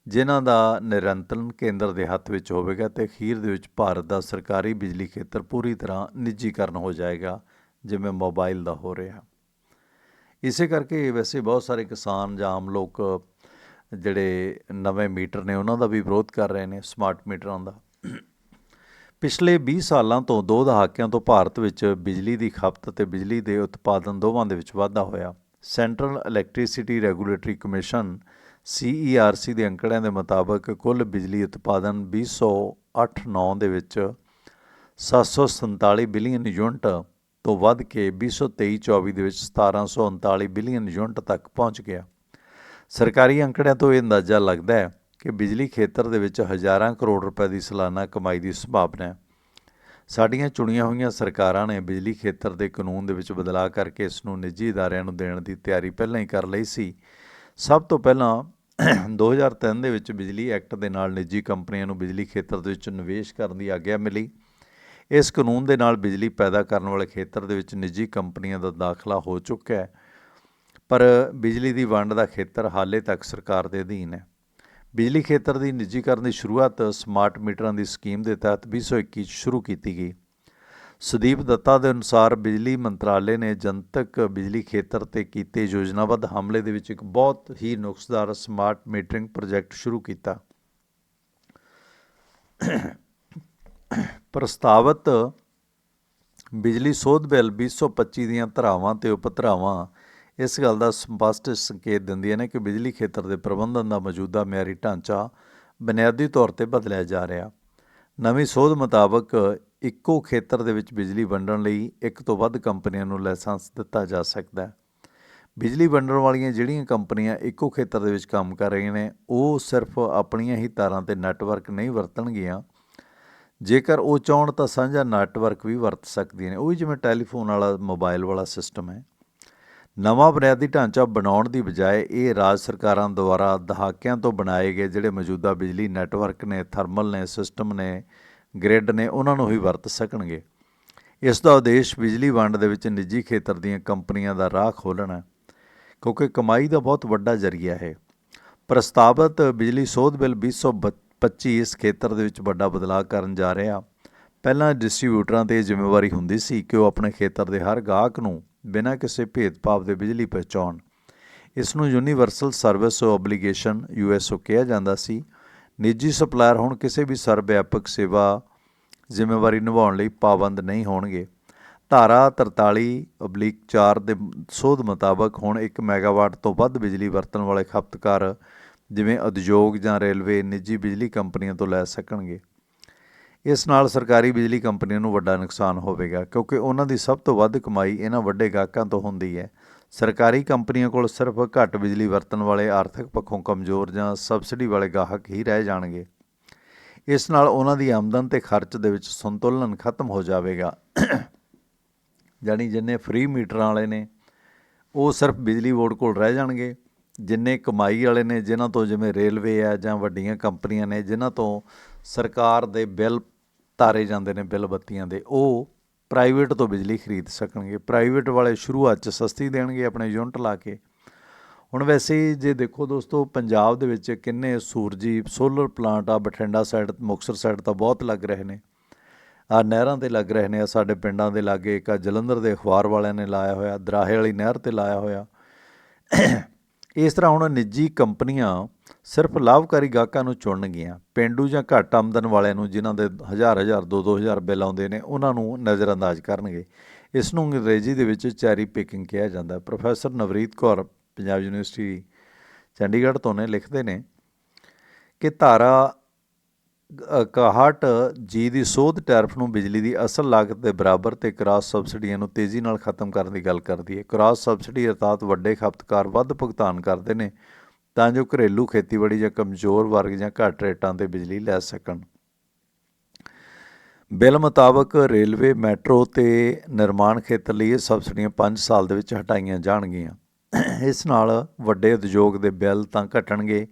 ਜਿਨ੍ਹਾਂ ਦਾ ਨਿਰੰਤਰਨ ਕੇਂਦਰ ਦੇ ਹੱਥ ਵਿੱਚ ਹੋਵੇਗਾ ਤੇ ਅਖੀਰ ਦੇ ਵਿੱਚ ਭਾਰਤ ਦਾ ਸਰਕਾਰੀ ਬਿਜਲੀ ਖੇਤਰ ਪੂਰੀ ਤਰ੍ਹਾਂ ਨਿੱਜੀਕਰਨ ਹੋ ਜਾਏਗਾ, ਜਿਵੇਂ ਮੋਬਾਈਲ ਦਾ ਹੋ ਰਿਹਾ। ਇਸੇ ਕਰਕੇ ਵੈਸੇ ਬਹੁਤ ਸਾਰੇ ਕਿਸਾਨ ਜਾਂ ਆਮ ਲੋਕ ਜਿਹੜੇ ਨਵੇਂ ਮੀਟਰ ਨੇ, ਉਹਨਾਂ ਦਾ ਵੀ ਵਿਰੋਧ ਕਰ ਰਹੇ ਨੇ, ਸਮਾਰਟ ਮੀਟਰਾਂ ਦਾ। ਪਿਛਲੇ 20 ਸਾਲਾਂ ਤੋਂ ਦੋ ਦਹਾਕਿਆਂ ਤੋਂ ਭਾਰਤ ਵਿੱਚ ਬਿਜਲੀ ਦੀ ਖਪਤ ਅਤੇ ਬਿਜਲੀ ਦੇ ਉਤਪਾਦਨ ਦੋਵਾਂ ਦੇ ਵਿੱਚ ਵਾਧਾ ਹੋਇਆ। Central electricity regulatory commission CERC ਦੇ ਅੰਕੜਿਆਂ ਦੇ ਮੁਤਾਬਕ ਕੁੱਲ ਬਿਜਲੀ ਉਤਪਾਦਨ 2008-9 ਦੇ ਵਿੱਚ 747 ਬਿਲੀਅਨ ਯੂਨਿਟ ਤੋਂ ਵੱਧ ਕੇ 2023-24 ਦੇ ਵਿੱਚ 1739 ਬਿਲੀਅਨ ਯੂਨਿਟ ਤੱਕ ਪਹੁੰਚ ਗਿਆ। ਸਰਕਾਰੀ ਅੰਕੜਿਆਂ ਤੋਂ ਇਹ ਅੰਦਾਜ਼ਾ ਲੱਗਦਾ ਹੈ ਕਿ ਬਿਜਲੀ ਖੇਤਰ ਦੇ ਵਿੱਚ ਹਜ਼ਾਰਾਂ ਕਰੋੜ ਰੁਪਏ ਦੀ ਸਾਲਾਨਾ ਕਮਾਈ ਦੀ ਸੰਭਾਵਨਾ ਹੈ। ਸਾਡੀਆਂ ਚੁਣੀਆਂ ਹੋਈਆਂ ਸਰਕਾਰਾਂ ਨੇ ਬਿਜਲੀ ਖੇਤਰ ਦੇ ਕਾਨੂੰਨ ਦੇ ਵਿੱਚ ਬਦਲਾਅ ਕਰਕੇ ਇਸ ਨੂੰ ਨਿੱਜੀ ਅਦਾਰਿਆਂ ਨੂੰ ਦੇਣ ਦੀ ਤਿਆਰੀ ਪਹਿਲਾਂ ਹੀ ਕਰ ਲਈ ਸੀ। ਸਭ ਤੋਂ ਪਹਿਲਾਂ 2003 ਦੇ ਵਿੱਚ ਬਿਜਲੀ ਐਕਟ ਦੇ ਨਾਲ ਨਿੱਜੀ ਕੰਪਨੀਆਂ ਨੂੰ ਬਿਜਲੀ ਖੇਤਰ ਦੇ ਵਿੱਚ ਨਿਵੇਸ਼ ਕਰਨ ਦੀ ਆਗਿਆ ਮਿਲੀ। ਇਸ ਕਾਨੂੰਨ ਦੇ ਨਾਲ ਬਿਜਲੀ ਪੈਦਾ ਕਰਨ ਵਾਲੇ ਖੇਤਰ ਦੇ ਵਿੱਚ ਨਿੱਜੀ ਕੰਪਨੀਆਂ ਦਾ ਦਾਖਲਾ ਹੋ ਚੁੱਕਾ ਹੈ। ਪਰ ਬਿਜਲੀ ਦੀ ਵੰਡ ਦਾ ਖੇਤਰ ਹਾਲੇ ਤੱਕ ਸਰਕਾਰ ਦੇ ਅਧੀਨ ਹੈ। ਬਿਜਲੀ ਖੇਤਰ ਦੀ ਨਿੱਜੀਕਰਨ ਦੀ ਸ਼ੁਰੂਆਤ ਸਮਾਰਟ ਮੀਟਰਾਂ ਦੀ ਸਕੀਮ ਦੇ ਤਹਿਤ 2021 'ਚ ਸ਼ੁਰੂ ਕੀਤੀ ਗਈ। ਸੁਦੀਪ ਦੱਤਾ ਦੇ ਅਨੁਸਾਰ ਬਿਜਲੀ ਮੰਤਰਾਲੇ ਨੇ ਜਨਤਕ ਬਿਜਲੀ ਖੇਤਰ ਤੇ ਕੀਤੇ ਯੋਜਨਾਬੱਧ ਹਮਲੇ ਦੇ ਵਿੱਚ ਇੱਕ ਬਹੁਤ ਹੀ ਨੁਕਸਦਾਰ ਸਮਾਰਟ ਮੀਟਰਿੰਗ ਪ੍ਰੋਜੈਕਟ ਸ਼ੁਰੂ ਕੀਤਾ। ਪ੍ਰਸਤਾਵਿਤ ਬਿਜਲੀ ਸੋਧ ਬਿੱਲ 2025 ਦੀਆਂ ਧਰਾਵਾਂ ਤੇ ਉਪਧਰਾਵਾਂ ਇਸ ਗੱਲ ਦਾ ਸਪਸ਼ਟ ਸੰਕੇਤ ਦਿੰਦੀਆਂ ਨੇ ਕਿ ਬਿਜਲੀ ਖੇਤਰ ਦੇ ਪ੍ਰਬੰਧਨ ਦਾ ਮੌਜੂਦਾ ਮਿਆਰੀ ਢਾਂਚਾ ਬੁਨਿਆਦੀ ਤੌਰ ਤੇ ਬਦਲਿਆ ਜਾ ਰਿਹਾ। ਨਵੀਂ ਸੋਧ ਮੁਤਾਬਕ ਇੱਕੋ ਖੇਤਰ ਦੇ ਵਿੱਚ ਬਿਜਲੀ ਵੰਡਣ ਲਈ ਇੱਕ ਤੋਂ ਵੱਧ ਕੰਪਨੀਆਂ ਨੂੰ ਲਾਇਸੈਂਸ ਦਿੱਤਾ ਜਾ ਸਕਦਾ ਹੈ। ਬਿਜਲੀ ਵੰਡਣ ਵਾਲੀਆਂ ਜਿਹੜੀਆਂ ਕੰਪਨੀਆਂ ਇੱਕੋ ਖੇਤਰ ਦੇ ਵਿੱਚ ਕੰਮ ਕਰ ਰਹੀਆਂ ਨੇ, ਉਹ ਸਿਰਫ ਆਪਣੀਆਂ ਹੀ ਤਾਰਾਂ ਤੇ ਨੈੱਟਵਰਕ ਨਹੀਂ ਵਰਤਣਗੀਆਂ। ਜੇਕਰ ਉਹ ਚਾਹਣ ਤਾਂ ਸਾਂਝਾ ਨੈੱਟਵਰਕ ਵੀ ਵਰਤ ਸਕਦੀਆਂ ਨੇ। ਉਹ ਵੀ ਜਿਵੇਂ ਟੈਲੀਫੋਨ ਵਾਲਾ, ਮੋਬਾਈਲ ਵਾਲਾ ਸਿਸਟਮ ਹੈ। ਨਵਾਂ ਬੁਨਿਆਦੀ ਢਾਂਚਾ ਬਣਾਉਣ ਦੀ ਬਜਾਏ ਇਹ ਰਾਜ ਸਰਕਾਰਾਂ ਦੁਆਰਾ ਦਹਾਕਿਆਂ ਤੋਂ ਬਣਾਏ ਗਏ ਜਿਹੜੇ ਮੌਜੂਦਾ ਬਿਜਲੀ ਨੈੱਟਵਰਕ ਨੇ, ਥਰਮਲ ਨੇ, ਸਿਸਟਮ ਨੇ, ਗ੍ਰਿਡ ਨੇ, ਉਹਨਾਂ ਨੂੰ ਹੀ ਵਰਤ ਸਕਣਗੇ। ਇਸ ਦਾ ਉਦੇਸ਼ ਬਿਜਲੀ ਵੰਡ ਦੇ ਵਿੱਚ ਨਿੱਜੀ ਖੇਤਰ ਦੀਆਂ ਕੰਪਨੀਆਂ ਦਾ ਰਾਹ ਖੋਲ੍ਹਣਾ ਕਿਉਂਕਿ ਕਮਾਈ ਦਾ ਬਹੁਤ ਵੱਡਾ ਜ਼ਰੀਆ ਹੈ। ਪ੍ਰਸਤਾਵਿਤ ਬਿਜਲੀ ਸੋਧ ਬਿੱਲ 2025 ਇਸ ਖੇਤਰ ਦੇ ਵਿੱਚ ਵੱਡਾ ਬਦਲਾਅ ਕਰਨ ਜਾ ਰਿਹਾ। ਪਹਿਲਾਂ ਡਿਸਟ੍ਰੀਬਿਊਟਰਾਂ ਤੇ ਇਹ ਜ਼ਿੰਮੇਵਾਰੀ ਹੁੰਦੀ ਸੀ ਕਿ ਉਹ ਆਪਣੇ ਖੇਤਰ ਦੇ ਹਰ ਗਾਹਕ ਨੂੰ ਬਿਨਾਂ ਕਿਸੇ ਭੇਦਭਾਵ ਦੇ ਬਿਜਲੀ ਪਹੁੰਚਾਉਣ। ਇਸ ਨੂੰ ਯੂਨੀਵਰਸਲ ਸਰਵਿਸ ਓਬਲੀਗੇਸ਼ਨ ਯੂਐਸਓ ਕਿਹਾ ਜਾਂਦਾ ਸੀ। ਨਿੱਜੀ ਸਪਲਾਇਰ ਹੁਣ ਕਿਸੇ ਵੀ ਸਰਵਿਆਪਕ ਸੇਵਾ ਜ਼ਿੰਮੇਵਾਰੀ ਨਿਭਾਉਣ ਲਈ ਪਾਬੰਦ ਨਹੀਂ ਹੋਣਗੇ। ਧਾਰਾ 43/4 ਦੇ ਸੋਧ ਮੁਤਾਬਕ ਹੁਣ 1 ਮੈਗਾਵਾਟ ਤੋਂ ਵੱਧ ਬਿਜਲੀ ਵਰਤਣ ਵਾਲੇ ਖਪਤਕਾਰ ਜਿਵੇਂ ਉਦਯੋਗ ਜਾਂ ਰੇਲਵੇ ਨਿੱਜੀ ਬਿਜਲੀ ਕੰਪਨੀਆਂ ਤੋਂ ਲੈ ਸਕਣਗੇ। ਇਸ ਨਾਲ ਸਰਕਾਰੀ ਬਿਜਲੀ ਕੰਪਨੀਆਂ ਨੂੰ ਵੱਡਾ ਨੁਕਸਾਨ ਹੋਵੇਗਾ, ਕਿਉਂਕਿ ਉਹਨਾਂ ਦੀ ਸਭ ਤੋਂ ਵੱਧ ਕਮਾਈ ਇਹਨਾਂ ਵੱਡੇ ਗਾਹਕਾਂ ਤੋਂ ਹੁੰਦੀ ਹੈ। ਸਰਕਾਰੀ ਕੰਪਨੀਆਂ ਕੋਲ ਸਿਰਫ ਘੱਟ ਬਿਜਲੀ ਵਰਤਣ ਵਾਲੇ ਆਰਥਿਕ ਪੱਖੋਂ ਕਮਜ਼ੋਰ ਜਾਂ ਸਬਸਿਡੀ ਵਾਲੇ ਗਾਹਕ ਹੀ ਰਹਿ ਜਾਣਗੇ। ਇਸ ਨਾਲ ਉਹਨਾਂ ਦੀ ਆਮਦਨ ਤੇ ਖਰਚ ਦੇ ਵਿੱਚ ਸੰਤੁਲਨ ਖਤਮ ਹੋ ਜਾਵੇਗਾ। ਜਾਨੀ ਜਿੰਨੇ ਫ੍ਰੀ ਮੀਟਰਾਂ ਵਾਲੇ ਨੇ, ਉਹ ਸਿਰਫ ਬਿਜਲੀ ਬੋਰਡ ਕੋਲ ਰਹਿ ਜਾਣਗੇ। ਜਿੰਨੇ ਕਮਾਈ ਵਾਲੇ ਨੇ, ਜਿਨ੍ਹਾਂ ਤੋਂ ਜਿਵੇਂ ਰੇਲਵੇ ਆ ਜਾਂ ਵੱਡੀਆਂ ਕੰਪਨੀਆਂ ਨੇ, ਜਿਨ੍ਹਾਂ ਤੋਂ ਸਰਕਾਰ ਦੇ ਬਿੱਲ ਤਾਰੇ ਜਾਂਦੇ ਨੇ ਬਿੱਲ ਬੱਤੀਆਂ ਦੇ, ਉਹ ਪ੍ਰਾਈਵੇਟ ਤੋਂ ਬਿਜਲੀ ਖਰੀਦ ਸਕਣਗੇ। ਪ੍ਰਾਈਵੇਟ ਵਾਲੇ ਸ਼ੁਰੂਆਤ 'ਚ ਸਸਤੀ ਦੇਣਗੇ ਆਪਣੇ ਯੂਨਿਟ ਲਾ ਕੇ। ਹੁਣ ਵੈਸੇ ਜੇ ਦੇਖੋ ਦੋਸਤੋ, ਪੰਜਾਬ ਦੇ ਵਿੱਚ ਕਿੰਨੇ ਸੂਰਜੀ ਸੋਲਰ ਪਲਾਂਟ ਆ, ਬਠਿੰਡਾ ਸਾਈਡ ਮੁਕਤਸਰ ਸਾਈਡ ਤਾਂ ਬਹੁਤ ਲੱਗ ਰਹੇ ਨੇ। ਆ ਨਹਿਰਾਂ ਤੇ ਲੱਗ ਰਹੇ ਨੇ, ਆ ਸਾਡੇ ਪਿੰਡਾਂ ਦੇ ਲਾਗੇ ਇੱਕ ਆ ਜਲੰਧਰ ਦੇ ਅਖਬਾਰ ਵਾਲਿਆਂ ਨੇ ਲਾਇਆ ਹੋਇਆ, ਦਰਾਹੇ ਵਾਲੀ ਨਹਿਰ ਤੇ ਲਾਇਆ ਹੋਇਆ। ਇਸ ਤਰ੍ਹਾਂ ਹੁਣ ਨਿੱਜੀ ਕੰਪਨੀਆਂ ਸਿਰਫ ਲਾਭਕਾਰੀ ਗਾਹਕਾਂ ਨੂੰ ਚੁਣਨਗੀਆਂ। ਪਿੰਡੂ ਜਾਂ ਘੱਟ ਆਮਦਨ ਵਾਲਿਆਂ ਨੂੰ ਜਿਨ੍ਹਾਂ ਦੇ ਹਜ਼ਾਰ ਹਜ਼ਾਰ, ਦੋ ਦੋ ਹਜ਼ਾਰ ਬਿੱਲ ਆਉਂਦੇ ਨੇ, ਉਹਨਾਂ ਨੂੰ ਨਜ਼ਰਅੰਦਾਜ਼ ਕਰਨਗੇ। ਇਸ ਨੂੰ ਅੰਗਰੇਜ਼ੀ ਦੇ ਵਿੱਚ ਚੈਰੀ ਪਿਕਿੰਗ ਕਿਹਾ ਜਾਂਦਾ ਹੈ। ਪ੍ਰੋਫੈਸਰ ਨਵਰੀਤ ਕੌਰ ਪੰਜਾਬ ਯੂਨੀਵਰਸਿਟੀ ਚੰਡੀਗੜ੍ਹ ਤੋਂ ਨੇ ਲਿਖਦੇ ਨੇ ਕਿ ਧਾਰਾ 61 ਜੀ ਦੀ ਸੋਧ ਟੈਰਫ ਨੂੰ ਬਿਜਲੀ ਦੀ ਅਸਲ ਲਾਗਤ ਦੇ ਬਰਾਬਰ ਤੇ ਕ੍ਰਾਸ ਸਬਸਿਡੀਆਂ ਨੂੰ ਤੇਜ਼ੀ ਨਾਲ ਖਤਮ ਕਰਨ ਦੀ ਗੱਲ ਕਰਦੀ ਹੈ। ਕ੍ਰਾਸ ਸਬਸਿਡੀ ਅਰਥਾਤ ਵੱਡੇ ਖਪਤਕਾਰ ਵੱਧ ਭੁਗਤਾਨ ਕਰਦੇ ਨੇ ਤਾਂ ਜੋ ਘਰੇਲੂ ਖੇਤੀਬਾੜੀ ਜਾਂ ਕਮਜ਼ੋਰ ਵਰਗ ਜਾਂ ਘੱਟ ਰੇਟਾਂ ਤੇ ਬਿਜਲੀ ਲੈ ਸਕਣ। ਬਿੱਲ ਮੁਤਾਬਕ ਰੇਲਵੇ, ਮੈਟਰੋ ਤੇ ਨਿਰਮਾਣ ਖੇਤਰ ਲਈ ਇਹ ਸਬਸਿਡੀਆਂ 5 ਸਾਲ ਦੇ ਵਿੱਚ ਹਟਾਈਆਂ ਜਾਣਗੀਆਂ। ਇਸ ਨਾਲ ਵੱਡੇ ਉਦਯੋਗ ਦੇ ਬਿੱਲ ਤਾਂ ਘਟਣਗੇ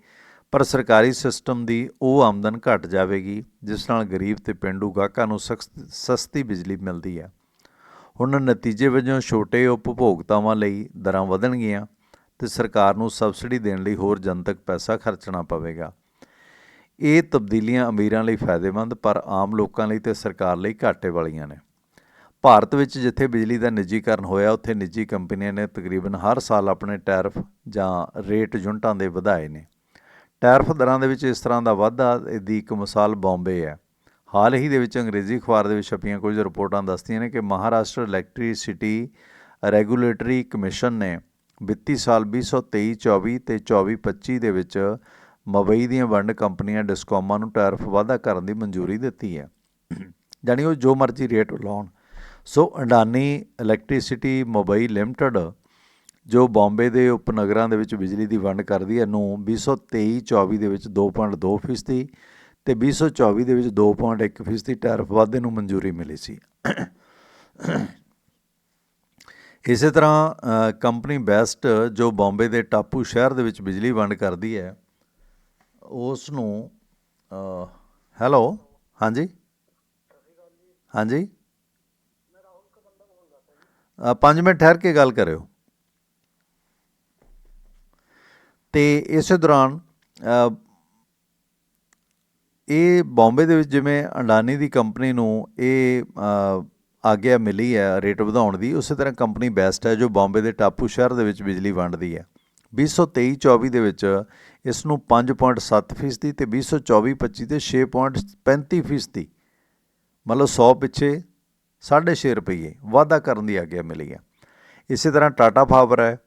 ਪਰ ਸਰਕਾਰੀ ਸਿਸਟਮ ਦੀ ਉਹ ਆਮਦਨ ਘਟ ਜਾਵੇਗੀ, ਜਿਸ ਨਾਲ ਗਰੀਬ ਤੇ ਪਿੰਡੂ ਗਾਹਕਾਂ ਨੂੰ ਸਸਤੀ ਬਿਜਲੀ ਮਿਲਦੀ ਹੈ। ਹੁਣ ਨਤੀਜੇ ਵਜੋਂ ਛੋਟੇ ਉਪਭੋਗਤਾਵਾਂ ਲਈ ਦਰਾਂ ਵਧਣਗੀਆਂ ਤੇ ਸਰਕਾਰ ਨੂੰ ਸਬਸਿਡੀ ਦੇਣ ਲਈ ਹੋਰ ਜਨਤਕ ਪੈਸਾ ਖਰਚਣਾ ਪਵੇਗਾ। ਇਹ ਤਬਦੀਲੀਆਂ ਅਮੀਰਾਂ ਲਈ ਫਾਇਦੇਮੰਦ, ਪਰ ਆਮ ਲੋਕਾਂ ਲਈ ਤੇ ਸਰਕਾਰ ਲਈ ਘਾਟੇ ਵਾਲੀਆਂ ਨੇ। ਭਾਰਤ ਵਿੱਚ ਜਿੱਥੇ ਬਿਜਲੀ ਦਾ ਨਿੱਜੀਕਰਨ ਹੋਇਆ, ਉੱਥੇ ਨਿੱਜੀ ਕੰਪਨੀਆਂ ਨੇ ਤਕਰੀਬਨ ਹਰ ਸਾਲ ਆਪਣੇ ਟੈਰਿਫ ਜਾਂ ਰੇਟ ਯੂਨਿਟਾਂ ਦੇ ਵਧਾਏ ਨੇ। ਟੈਰਫ ਦਰਾਂ ਦੇ ਵਿੱਚ ਇਸ ਤਰ੍ਹਾਂ ਦਾ ਵਾਧਾ ਦੀ ਇੱਕ ਮਿਸਾਲ ਬੰਬੇ ਹੈ। ਹਾਲ ਹੀ ਦੇ ਵਿੱਚ ਅੰਗਰੇਜ਼ੀ ਅਖਬਾਰ ਦੇ ਵਿੱਚ ਛਪੀਆਂ ਕੁਝ ਰਿਪੋਰਟਾਂ ਦੱਸਦੀਆਂ ਨੇ ਕਿ ਮਹਾਰਾਸ਼ਟਰ ਇਲੈਕਟ੍ਰਿਸਿਟੀ ਰੈਗੂਲੇਟਰੀ ਕਮਿਸ਼ਨ ਨੇ ਵਿੱਤੀ ਸਾਲ 2023-24 ਤੇ 24-25 ਦੇ ਵਿੱਚ ਮਬਈ ਦੀਆਂ ਵੰਡ ਕੰਪਨੀਆਂ ਡਿਸਕੌਮਾਂ ਨੂੰ ਟੈਰਫ ਵਾਧਾ ਕਰਨ ਦੀ ਮਨਜ਼ੂਰੀ ਦਿੱਤੀ ਹੈ। ਜਾਨੀ ਉਹ ਜੋ ਮਰਜ਼ੀ ਰੇਟ ਲਾਉਣ। So Adani electricity Mumbai limited ਜੋ ਬੰਬੇ ਦੇ ਉਪਨਗਰਾਂ ਦੇ ਵਿੱਚ ਬਿਜਲੀ ਦੀ ਵੰਡ ਕਰਦੀ ਹੈ ਨੂੰ 2023-24 ਦੇ ਵਿੱਚ 2.2% ਤੇ 2024 ਦੇ ਵਿੱਚ 2.1 ਫੀਸਦੀ ਟੈਰਫ ਵਾਧੇ ਨੂੰ ਮਨਜ਼ੂਰੀ ਮਿਲੀ ਸੀ। ਇਸੇ ਤਰ੍ਹਾਂ ਕੰਪਨੀ ਬੈਸਟ ਜੋ ਬੰਬੇ ਦੇ ਟਾਪੂ ਸ਼ਹਿਰ ਦੇ ਵਿੱਚ ਬਿਜਲੀ ਵੰਡ ਕਰਦੀ ਹੈ ਉਸ ਨੂੰ ਹੈਲੋ ਹਾਂਜੀ? ਹਾਂਜੀ? ਅ, ਪੰਜ ਮਿੰਟ ਠਹਿਰ ਕੇ ਗੱਲ ਕਰਿਓ। ਤੇ ਇਸੇ ਦੌਰਾਨ ਇਹ ਬੰਬੇ ਦੇ ਵਿੱਚ ਜਿਵੇਂ ਅੰਡਾਨੀ ਦੀ ਕੰਪਨੀ ਨੂੰ ਇਹ ਆਗਿਆ ਮਿਲੀ ਹੈ, ਰੇਟ ਵਧਾਉਣ ਦੀ, ਉਸੇ ਤਰ੍ਹਾਂ ਕੰਪਨੀ ਬੈਸਟ ਹੈ ਜੋ ਬੰਬੇ ਦੇ ਟਾਪੂ ਸ਼ਹਿਰ ਦੇ ਵਿੱਚ ਬਿਜਲੀ ਵੰਡਦੀ ਹੈ। 2023-24 ਦੇ ਵਿੱਚ ਇਸ ਨੂੰ 5.7 ਫੀਸਦੀ ਤੇ 2024-25 ਤੇ 6.35 ਫੀਸਦੀ। ਮਤਲਬ 100 ਪਿੱਛੇ 6.5 ਰੁਪਏ ਵਾਧਾ ਕਰਨ ਦੀ ਆਗਿਆ ਮਿਲੀ ਹੈ। ਇਸੇ ਤਰ੍ਹਾਂ ਟਾਟਾ ਪਾਵਰ ਹੈ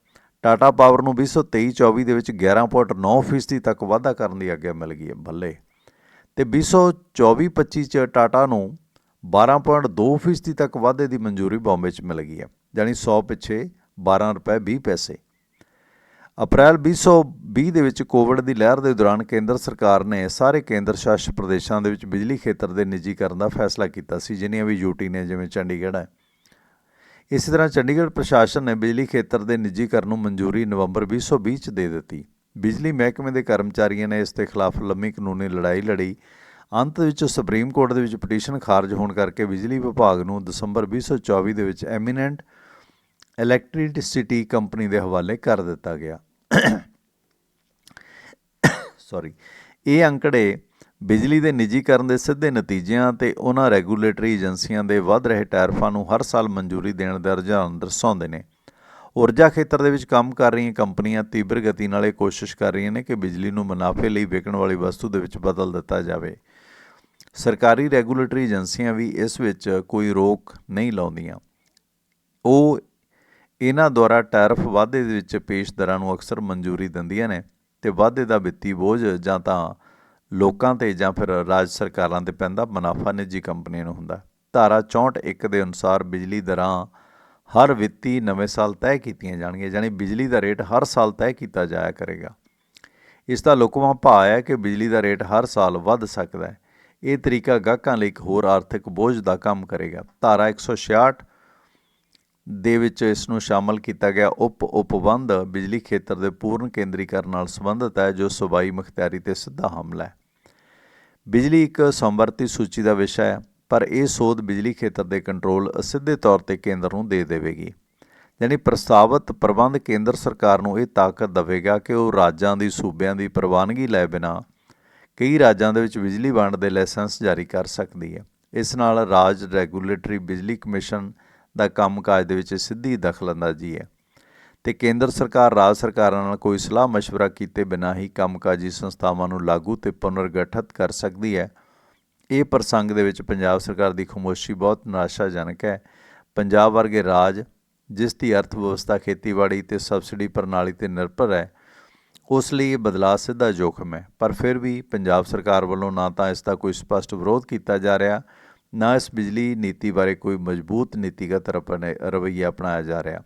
ਟਾਟਾ ਪਾਵਰ ਨੂੰ 2023-24 ਦੇ ਵਿੱਚ 11.9 ਫੀਸਦੀ ਤੱਕ ਵਾਧਾ ਕਰਨ ਦੀ ਆਗਿਆ ਮਿਲ ਗਈ ਹੈ ਬੱਲੇ। ਤੇ 2024-25 ਚ ਟਾਟਾ ਨੂੰ 12.2 ਫੀਸਦੀ ਤੱਕ ਵਾਧੇ ਦੀ ਮਨਜ਼ੂਰੀ ਬੰਬੇ 'ਚ ਮਿਲ ਗਈ ਹੈ, ਯਾਨੀ 100 ਪਿੱਛੇ 12 ਰੁਪਏ 20 ਪੈਸੇ। ਅਪ੍ਰੈਲ 2020 ਦੇ ਵਿੱਚ ਕੋਵਿਡ ਦੀ ਲਹਿਰ ਦੇ ਦੌਰਾਨ ਕੇਂਦਰ ਸਰਕਾਰ ਨੇ ਸਾਰੇ ਕੇਂਦਰ ਸ਼ਾਸਿਤ ਪ੍ਰਦੇਸ਼ਾਂ ਦੇ ਵਿੱਚ ਬਿਜਲੀ ਖੇਤਰ ਦੇ ਨਿੱਜੀਕਰਨ ਦਾ ਫੈਸਲਾ ਕੀਤਾ ਸੀ, ਜਿੰਨੀਆਂ ਵੀ ਯੂਟੀ ਨੇ, ਜਿਵੇਂ ਚੰਡੀਗੜ੍ਹ ਹੈ। ਇਸੇ ਤਰ੍ਹਾਂ ਚੰਡੀਗੜ੍ਹ ਪ੍ਰਸ਼ਾਸਨ ਨੇ ਬਿਜਲੀ ਖੇਤਰ ਦੇ ਨਿੱਜੀਕਰਨ ਨੂੰ ਮਨਜ਼ੂਰੀ ਨਵੰਬਰ 2020 ਚ ਦੇ ਦਿੱਤੀ। ਬਿਜਲੀ ਮਹਿਕਮੇ ਦੇ ਕਰਮਚਾਰੀਆਂ ਨੇ ਇਸ ਦੇ ਖਿਲਾਫ ਲੰਮੀ ਕਾਨੂੰਨੀ ਲੜਾਈ ਲੜੀ। ਅੰਤ ਵਿੱਚ ਸੁਪਰੀਮ ਕੋਰਟ ਦੇ ਵਿੱਚ ਪਟੀਸ਼ਨ ਖਾਰਜ ਹੋਣ ਕਰਕੇ ਬਿਜਲੀ ਵਿਭਾਗ ਨੂੰ ਦਸੰਬਰ 2024 ਦੇ ਵਿੱਚ ਐਮੀਨੈਂਟ ਇਲੈਕਟ੍ਰਿਸਿਟੀ ਕੰਪਨੀ ਦੇ ਹਵਾਲੇ ਕਰ ਦਿੱਤਾ ਗਿਆ। *coughs* ਸੌਰੀ ਇਹ ਅੰਕੜੇ ਬਿਜਲੀ ਦੇ ਨਿੱਜੀਕਰਨ ਦੇ ਸਿੱਧੇ ਨਤੀਜਿਆਂ ਤੇ ਉਹਨਾਂ ਰੈਗੂਲੇਟਰੀ ਏਜੰਸੀਆਂ ਦੇ ਵੱਧ ਰਹੇ ਟੈਰਫਾਂ ਨੂੰ ਹਰ ਸਾਲ ਮਨਜ਼ੂਰੀ ਦੇਣ ਦਾ ਰੁਝਾਨ ਦਰਸਾਉਂਦੇ ਨੇ। ਊਰਜਾ ਖੇਤਰ ਦੇ ਵਿੱਚ ਕੰਮ ਕਰ ਰਹੀਆਂ ਕੰਪਨੀਆਂ ਤੀਬਰ ਗਤੀ ਨਾਲ ਇਹ ਕੋਸ਼ਿਸ਼ ਕਰ ਰਹੀਆਂ ਨੇ ਕਿ ਬਿਜਲੀ ਨੂੰ ਮੁਨਾਫੇ ਲਈ ਵਿਕਣ ਵਾਲੀ ਵਸਤੂ ਦੇ ਵਿੱਚ ਬਦਲ ਦਿੱਤਾ ਜਾਵੇ। ਸਰਕਾਰੀ ਰੈਗੂਲੇਟਰੀ ਏਜੰਸੀਆਂ ਵੀ ਇਸ ਵਿੱਚ ਕੋਈ ਰੋਕ ਨਹੀਂ ਲਾਉਂਦੀਆਂ। ਉਹ ਇਹਨਾਂ ਦੁਆਰਾ ਟੈਰਫ ਵਾਧੇ ਦੇ ਵਿੱਚ ਪੇਸ਼ ਦਰਾਂ ਨੂੰ ਅਕਸਰ ਮਨਜ਼ੂਰੀ ਦਿੰਦੀਆਂ ਨੇ ਤੇ ਵਾਧੇ ਦਾ ਵਿੱਤੀ ਬੋਝ ਜਾਂ ਤਾਂ ਲੋਕਾਂ ਤੇ ਜਾਂ ਫਿਰ ਰਾਜ ਸਰਕਾਰਾਂ ਤੇ ਪੈਂਦਾ ਮੁਨਾਫਾ ਨਿੱਜੀ ਕੰਪਨੀਆਂ ਨੂੰ ਹੁੰਦਾ। ਧਾਰਾ 64 ਇੱਕ ਦੇ ਅਨੁਸਾਰ ਬਿਜਲੀ ਦਰਾਂ ਹਰ ਵਿੱਤੀ ਨਵੇਂ ਸਾਲ ਤੈਅ ਕੀਤੀਆਂ ਜਾਣਗੀਆਂ, ਯਾਨੀ ਬਿਜਲੀ ਦਾ ਰੇਟ ਹਰ ਸਾਲ ਤੈਅ ਕੀਤਾ ਜਾਇਆ ਕਰੇਗਾ। ਇਸ ਦਾ ਲੋਕਵਾਂ ਭਾਅ ਹੈ ਕਿ ਬਿਜਲੀ ਦਾ ਰੇਟ ਹਰ ਸਾਲ ਵੱਧ ਸਕਦਾ ਹੈ। ਇਹ ਤਰੀਕਾ ਗਾਹਕਾਂ ਲਈ ਇੱਕ ਹੋਰ ਆਰਥਿਕ ਬੋਝ ਦਾ ਕੰਮ ਕਰੇਗਾ। ਧਾਰਾ 166 ਦੇ ਵਿੱਚ ਇਸ ਨੂੰ ਸ਼ਾਮਲ ਕੀਤਾ ਗਿਆ ਉਪ ਉਪਬੰਧ ਬਿਜਲੀ ਖੇਤਰ ਦੇ ਪੂਰਨ ਕੇਂਦਰੀਕਰਨ ਨਾਲ ਸੰਬੰਧਿਤ ਹੈ, ਜੋ ਸੂਬਾਈ ਮੁਖਤਿਆਰੀ ਤੇ ਸਿੱਧਾ ਹਮਲਾ ਹੈ। ਬਿਜਲੀ ਇੱਕ ਸੰਵਰਤੀ ਸੂਚੀ ਦਾ ਵਿਸ਼ਾ ਹੈ, ਪਰ ਇਹ ਸੋਧ ਬਿਜਲੀ ਖੇਤਰ ਦੇ ਕੰਟਰੋਲ ਸਿੱਧੇ ਤੌਰ ਤੇ ਕੇਂਦਰ ਨੂੰ ਦੇ ਦੇਵੇਗੀ। ਯਾਨੀ ਪ੍ਰਸਤਾਵਿਤ ਪ੍ਰਬੰਧ ਕੇਂਦਰ ਸਰਕਾਰ ਨੂੰ ਇਹ ਤਾਕਤ ਦੇਵੇਗਾ ਕਿ ਉਹ ਰਾਜਾਂ ਦੀ ਸੂਬਿਆਂ ਦੀ ਪ੍ਰਵਾਨਗੀ ਲੈ ਬਿਨਾ ਕਈ ਰਾਜਾਂ ਦੇ ਵਿੱਚ ਬਿਜਲੀ ਵੰਡ ਦੇ ਲਾਇਸੈਂਸ ਜਾਰੀ ਕਰ ਸਕਦੀ ਹੈ। ਇਸ ਨਾਲ ਰਾਜ ਰੈਗੂਲੇਟਰੀ ਬਿਜਲੀ ਕਮਿਸ਼ਨ ਦਾ ਕੰਮਕਾਜ ਦੇ ਵਿੱਚ ਸਿੱਧੀ ਦਖਲਅੰਦਾਜ਼ੀ ਹੈ। ਤੇ ਕੇਂਦਰ ਸਰਕਾਰ, ਰਾਜ ਸਰਕਾਰਾਂ ਨਾਲ ਕੋਈ ਸਲਾਹ مشਵਰਾ ਕੀਤੇ ਬਿਨਾਂ ਹੀ ਕੰਮਕਾਜੀ ਸੰਸਥਾਵਾਂ ਨੂੰ ਲਾਗੂ ਤੇ ਪੁਨਰਗਠਿਤ ਕਰ ਸਕਦੀ ਹੈ। ਇਹ ਪ੍ਰਸੰਗ ਦੇ ਵਿੱਚ ਪੰਜਾਬ ਸਰਕਾਰ ਦੀ ਖਮੋਸ਼ੀ ਬਹੁਤ ਨਿਰਾਸ਼ਾਜਨਕ ਹੈ। ਪੰਜਾਬ ਵਰਗੇ ਰਾਜ, ਜਿਸ ਦੀ ਅਰਥ ਵਿਵਸਥਾ ਖੇਤੀਬਾੜੀ ਤੇ ਸਬਸਿਡੀ ਪ੍ਰਣਾਲੀ ਤੇ ਨਿਰਭਰ ਹੈ, ਉਸ ਲਈ ਇਹ ਬਦਲਾਅ ਸਿੱਧਾ ਜੋਖਮ ਹੈ। ਪਰ ਫਿਰ ਵੀ ਪੰਜਾਬ ਸਰਕਾਰ ਵੱਲੋਂ ਨਾ ਤਾਂ ਇਸ ਦਾ ਕੋਈ ਸਪਸ਼ਟ ਵਿਰੋਧ ਕੀਤਾ ਜਾ ਰਿਹਾ, ਨਾ ਇਸ ਬਿਜਲੀ ਨੀਤੀ ਬਾਰੇ ਕੋਈ ਮਜ਼ਬੂਤ ਨੀਤੀਗਤ ਰਵਈਆ ਅਪਣਾਇਆ ਜਾ ਰਿਹਾ।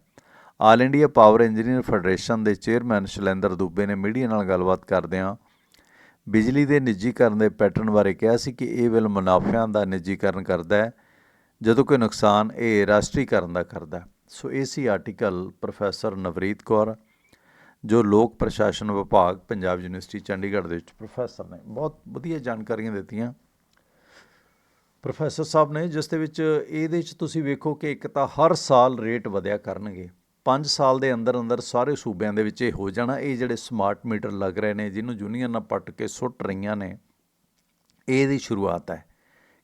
All India power engineer federation ਦੇ ਚੇਅਰਮੈਨ ਸ਼ੈਲੇਂਦਰ ਦੂਬੇ ਨੇ ਮੀਡੀਆ ਨਾਲ ਗੱਲਬਾਤ ਕਰਦਿਆਂ ਬਿਜਲੀ ਦੇ ਨਿੱਜੀਕਰਨ ਦੇ ਪੈਟਰਨ ਬਾਰੇ ਕਿਹਾ ਸੀ ਕਿ ਇਹ ਬਿੱਲ ਮੁਨਾਫਿਆਂ ਦਾ ਨਿੱਜੀਕਰਨ ਕਰਦਾ ਹੈ, ਜਦੋਂ ਕੋਈ ਨੁਕਸਾਨ ਇਹ ਰਾਸ਼ਟਰੀਕਰਨ ਦਾ ਕਰਦਾ ਸੋ ਇਹ ਸੀ ਆਰਟੀਕਲ ਪ੍ਰੋਫੈਸਰ ਨਵਰੀਤ ਕੌਰ, ਜੋ ਲੋਕ ਪ੍ਰਸ਼ਾਸਨ ਵਿਭਾਗ, ਪੰਜਾਬ ਯੂਨੀਵਰਸਿਟੀ, ਚੰਡੀਗੜ੍ਹ ਦੇ ਵਿੱਚ ਪ੍ਰੋਫੈਸਰ ਨੇ। ਬਹੁਤ ਵਧੀਆ ਜਾਣਕਾਰੀਆਂ ਦਿੱਤੀਆਂ। ਪ੍ਰੋਫੈਸਰ ਸਾਹਿਬ ਨੇ, ਜਿਸ ਦੇ ਵਿੱਚ ਇਹਦੇ ਵਿੱਚ ਤੁਸੀਂ ਵੇਖੋ ਕਿ ਇੱਕ ਤਾਂ ਹਰ ਸਾਲ ਰੇਟ ਵਧਿਆ ਕਰਨਗੇ। 5 ਸਾਲ ਦੇ ਅੰਦਰ ਅੰਦਰ ਸਾਰੇ ਸੂਬਿਆਂ ਦੇ ਵਿੱਚ ਇਹ ਹੋ ਜਾਣਾ। ਇਹ ਜਿਹੜੇ ਸਮਾਰਟ ਮੀਟਰ ਲੱਗ ਰਹੇ ਨੇ, ਜਿਹਨੂੰ ਯੂਨੀਅਨਾਂ ਪੱਟ ਕੇ ਸੁੱਟ ਰਹੀਆਂ ਨੇ, ਇਹਦੀ ਸ਼ੁਰੂਆਤ ਹੈ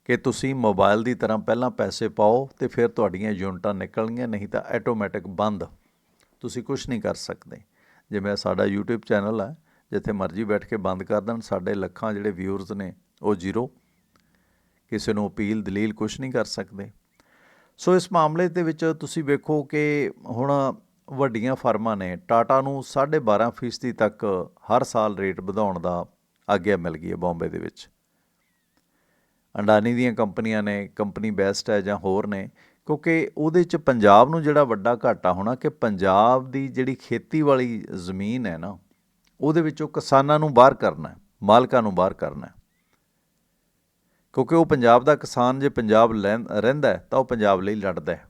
ਕਿ ਤੁਸੀਂ ਮੋਬਾਈਲ ਦੀ ਤਰ੍ਹਾਂ ਪਹਿਲਾਂ ਪੈਸੇ ਪਾਓ ਤੇ ਫਿਰ ਤੁਹਾਡੀਆਂ ਯੂਨਿਟਾਂ ਨਿਕਲਣਗੀਆਂ, ਨਹੀਂ ਤਾਂ ਆਟੋਮੈਟਿਕ ਬੰਦ। ਤੁਸੀਂ ਕੁਝ ਨਹੀਂ ਕਰ ਸਕਦੇ। ਜਿਵੇਂ ਸਾਡਾ YouTube ਚੈਨਲ ਹੈ, ਜਿੱਥੇ ਮਰਜ਼ੀ ਬੈਠ ਕੇ ਬੰਦ ਕਰ ਦੇਣ, ਸਾਡੇ ਲੱਖਾਂ ਜਿਹੜੇ ਵਿਊਅਰਸ ਨੇ, ਉਹ ਜ਼ੀਰੋ। ਕਿਸੇ ਨੂੰ ਅਪੀਲ, ਦਲੀਲ ਕੁਝ ਨਹੀਂ ਕਰ ਸਕਦੇ। ਸੋ ਇਸ ਮਾਮਲੇ ਦੇ ਵਿੱਚ ਤੁਸੀਂ ਵੇਖੋ ਕਿ ਹੁਣ ਵੱਡੀਆਂ ਫਰਮਾਂ ਨੇ, ਟਾਟਾ ਨੂੰ 12.5 ਫੀਸਦੀ ਤੱਕ ਹਰ ਸਾਲ ਰੇਟ ਵਧਾਉਣ ਦਾ ਆਗਿਆ ਮਿਲ ਗਈ ਹੈ ਬੰਬੇ ਦੇ ਵਿੱਚ। ਅੰਡਾਨੀ ਦੀਆਂ ਕੰਪਨੀਆਂ ਨੇ, ਕੰਪਨੀ ਬੈਸਟ ਹੈ ਜਾਂ ਹੋਰ ਨੇ, ਕਿਉਂਕਿ ਉਹਦੇ ਚ ਪੰਜਾਬ ਨੂੰ ਜਿਹੜਾ ਵੱਡਾ ਘਾਟਾ ਹੋਣਾ ਕਿ ਪੰਜਾਬ ਦੀ ਜਿਹੜੀ ਖੇਤੀ ਵਾਲੀ ਜ਼ਮੀਨ ਹੈ ਨਾ, ਉਹਦੇ ਵਿੱਚੋਂ ਕਿਸਾਨਾਂ ਨੂੰ ਬਾਹਰ ਕਰਨਾ ਮਾਲਕਾਂ ਨੂੰ ਬਾਹਰ ਕਰਨਾ ਕਿਉਂਕਿ ਉਹ ਪੰਜਾਬ ਦਾ ਕਿਸਾਨ, ਜੇ ਪੰਜਾਬ ਲੈਂ- ਰਹਿੰਦਾ ਤਾਂ ਉਹ ਪੰਜਾਬ ਲਈ ਲੜਦਾ ਹੈ।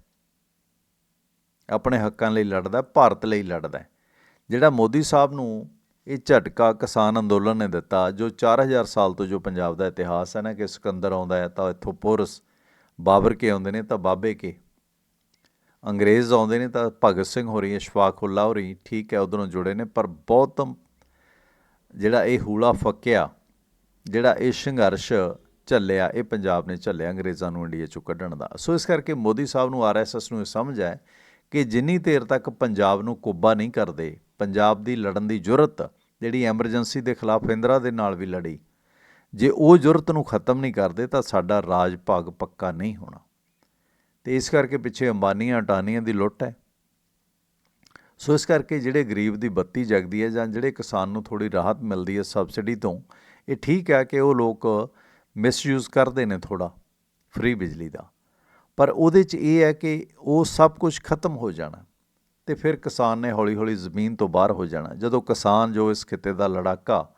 ਆਪਣੇ ਹੱਕਾਂ ਲਈ ਲੜਦਾ ਭਾਰਤ ਲਈ ਲੜਦਾ ਜਿਹੜਾ ਮੋਦੀ ਸਾਹਿਬ ਨੂੰ ਇਹ ਝਟਕਾ ਕਿਸਾਨ ਅੰਦੋਲਨ ਨੇ ਦਿੱਤਾ, ਜੋ 4000 ਸਾਲ ਤੋਂ ਜੋ ਪੰਜਾਬ ਦਾ ਇਤਿਹਾਸ ਹੈ ਨਾ, ਕਿ ਸਿਕੰਦਰ ਆਉਂਦਾ ਹੈ, ਤਾਂ ਇੱਥੋਂ ਪੁਰਸ ਬਾਬਰ ਕੇ ਆਉਂਦੇ ਨੇ, ਤਾਂ ਬਾਬੇ ਕੇ। ਅੰਗਰੇਜ਼ ਆਉਂਦੇ ਨੇ, ਤਾਂ ਭਗਤ ਸਿੰਘ ਹੋ ਰਹੀ ਅਸ਼ਫਾਕ ਉੱਲਾ ਹੋ ਰਹੀ ਠੀਕ ਹੈ, ਉਧਰੋਂ ਜੁੜੇ ਨੇ, ਪਰ ਬਹੁਤ ਜਿਹੜਾ ਇਹ ਹੂਲਾ ਫੱਕਿਆ, ਜਿਹੜਾ ਇਹ ਸੰਘਰਸ਼ ਝੱਲਿਆ, ਇਹ ਪੰਜਾਬ ਨੇ ਝੱਲਿਆ, ਅੰਗਰੇਜ਼ਾਂ ਨੂੰ ਇੰਡੀਆ ਚੋਂ ਕੱਢਣ ਦਾ। ਸੋ ਇਸ ਕਰਕੇ ਮੋਦੀ ਸਾਹਿਬ ਨੂੰ ਆਰਐਸਐਸ ਨੂੰ ਇਹ ਸਮਝ ਹੈ ਕਿ ਜਿੰਨੀ ਦੇਰ ਤੱਕ ਪੰਜਾਬ ਨੂੰ ਕੁੱਬਾ ਨਹੀਂ ਕਰਦੇ, ਪੰਜਾਬ ਦੀ ਲੜਨ ਦੀ ਜੁਰਤ ਜਿਹੜੀ ਐਮਰਜੈਂਸੀ ਦੇ ਖਿਲਾਫ ਇੰਦਰਾ ਦੇ ਨਾਲ ਵੀ ਲੜੀ, ਜੇ ਉਹ ਜੁਰਤ ਨੂੰ ਖਤਮ ਨਹੀਂ ਕਰਦੇ ਤਾਂ ਸਾਡਾ ਰਾਜ ਭਾਗ ਪੱਕਾ ਨਹੀਂ ਹੋਣਾ। ਤੇ ਇਸ ਕਰਕੇ ਪਿੱਛੇ ਅੰਬਾਨੀਆਂ, ਅਟਾਨੀਆਂ ਦੀ ਲੁੱਟ ਹੈ। ਸੋ ਇਸ ਕਰਕੇ ਜਿਹੜੇ ਗਰੀਬ ਦੀ ਬੱਤੀ ਜਗਦੀ ਹੈ ਜਾਂ ਜਿਹੜੇ ਕਿਸਾਨ ਨੂੰ ਥੋੜੀ ਰਾਹਤ ਮਿਲਦੀ ਹੈ ਸਬਸਿਡੀ ਤੋਂ, ਇਹ ਠੀਕ ਹੈ ਕਿ ਉਹ ਲੋਕ ਮਿਸਯੂਜ਼ ਕਰਦੇ ਨੇ ਥੋੜਾ ਫ੍ਰੀ ਬਿਜਲੀ ਦਾ। ਪਰ ਉਹਦੇ 'ਚ ਇਹ ਹੈ ਕਿ ਉਹ ਸਭ ਕੁਝ ਖਤਮ ਹੋ ਜਾਣਾ ਤੇ ਫਿਰ ਕਿਸਾਨ ਨੇ ਹੌਲੀ-ਹੌਲੀ ਜ਼ਮੀਨ ਤੋਂ ਬਾਹਰ ਹੋ ਜਾਣਾ। ਜਦੋਂ ਕਿਸਾਨ ਜੋ ਇਸ ਖਿੱਤੇ ਦਾ ਲੜਾਕਾ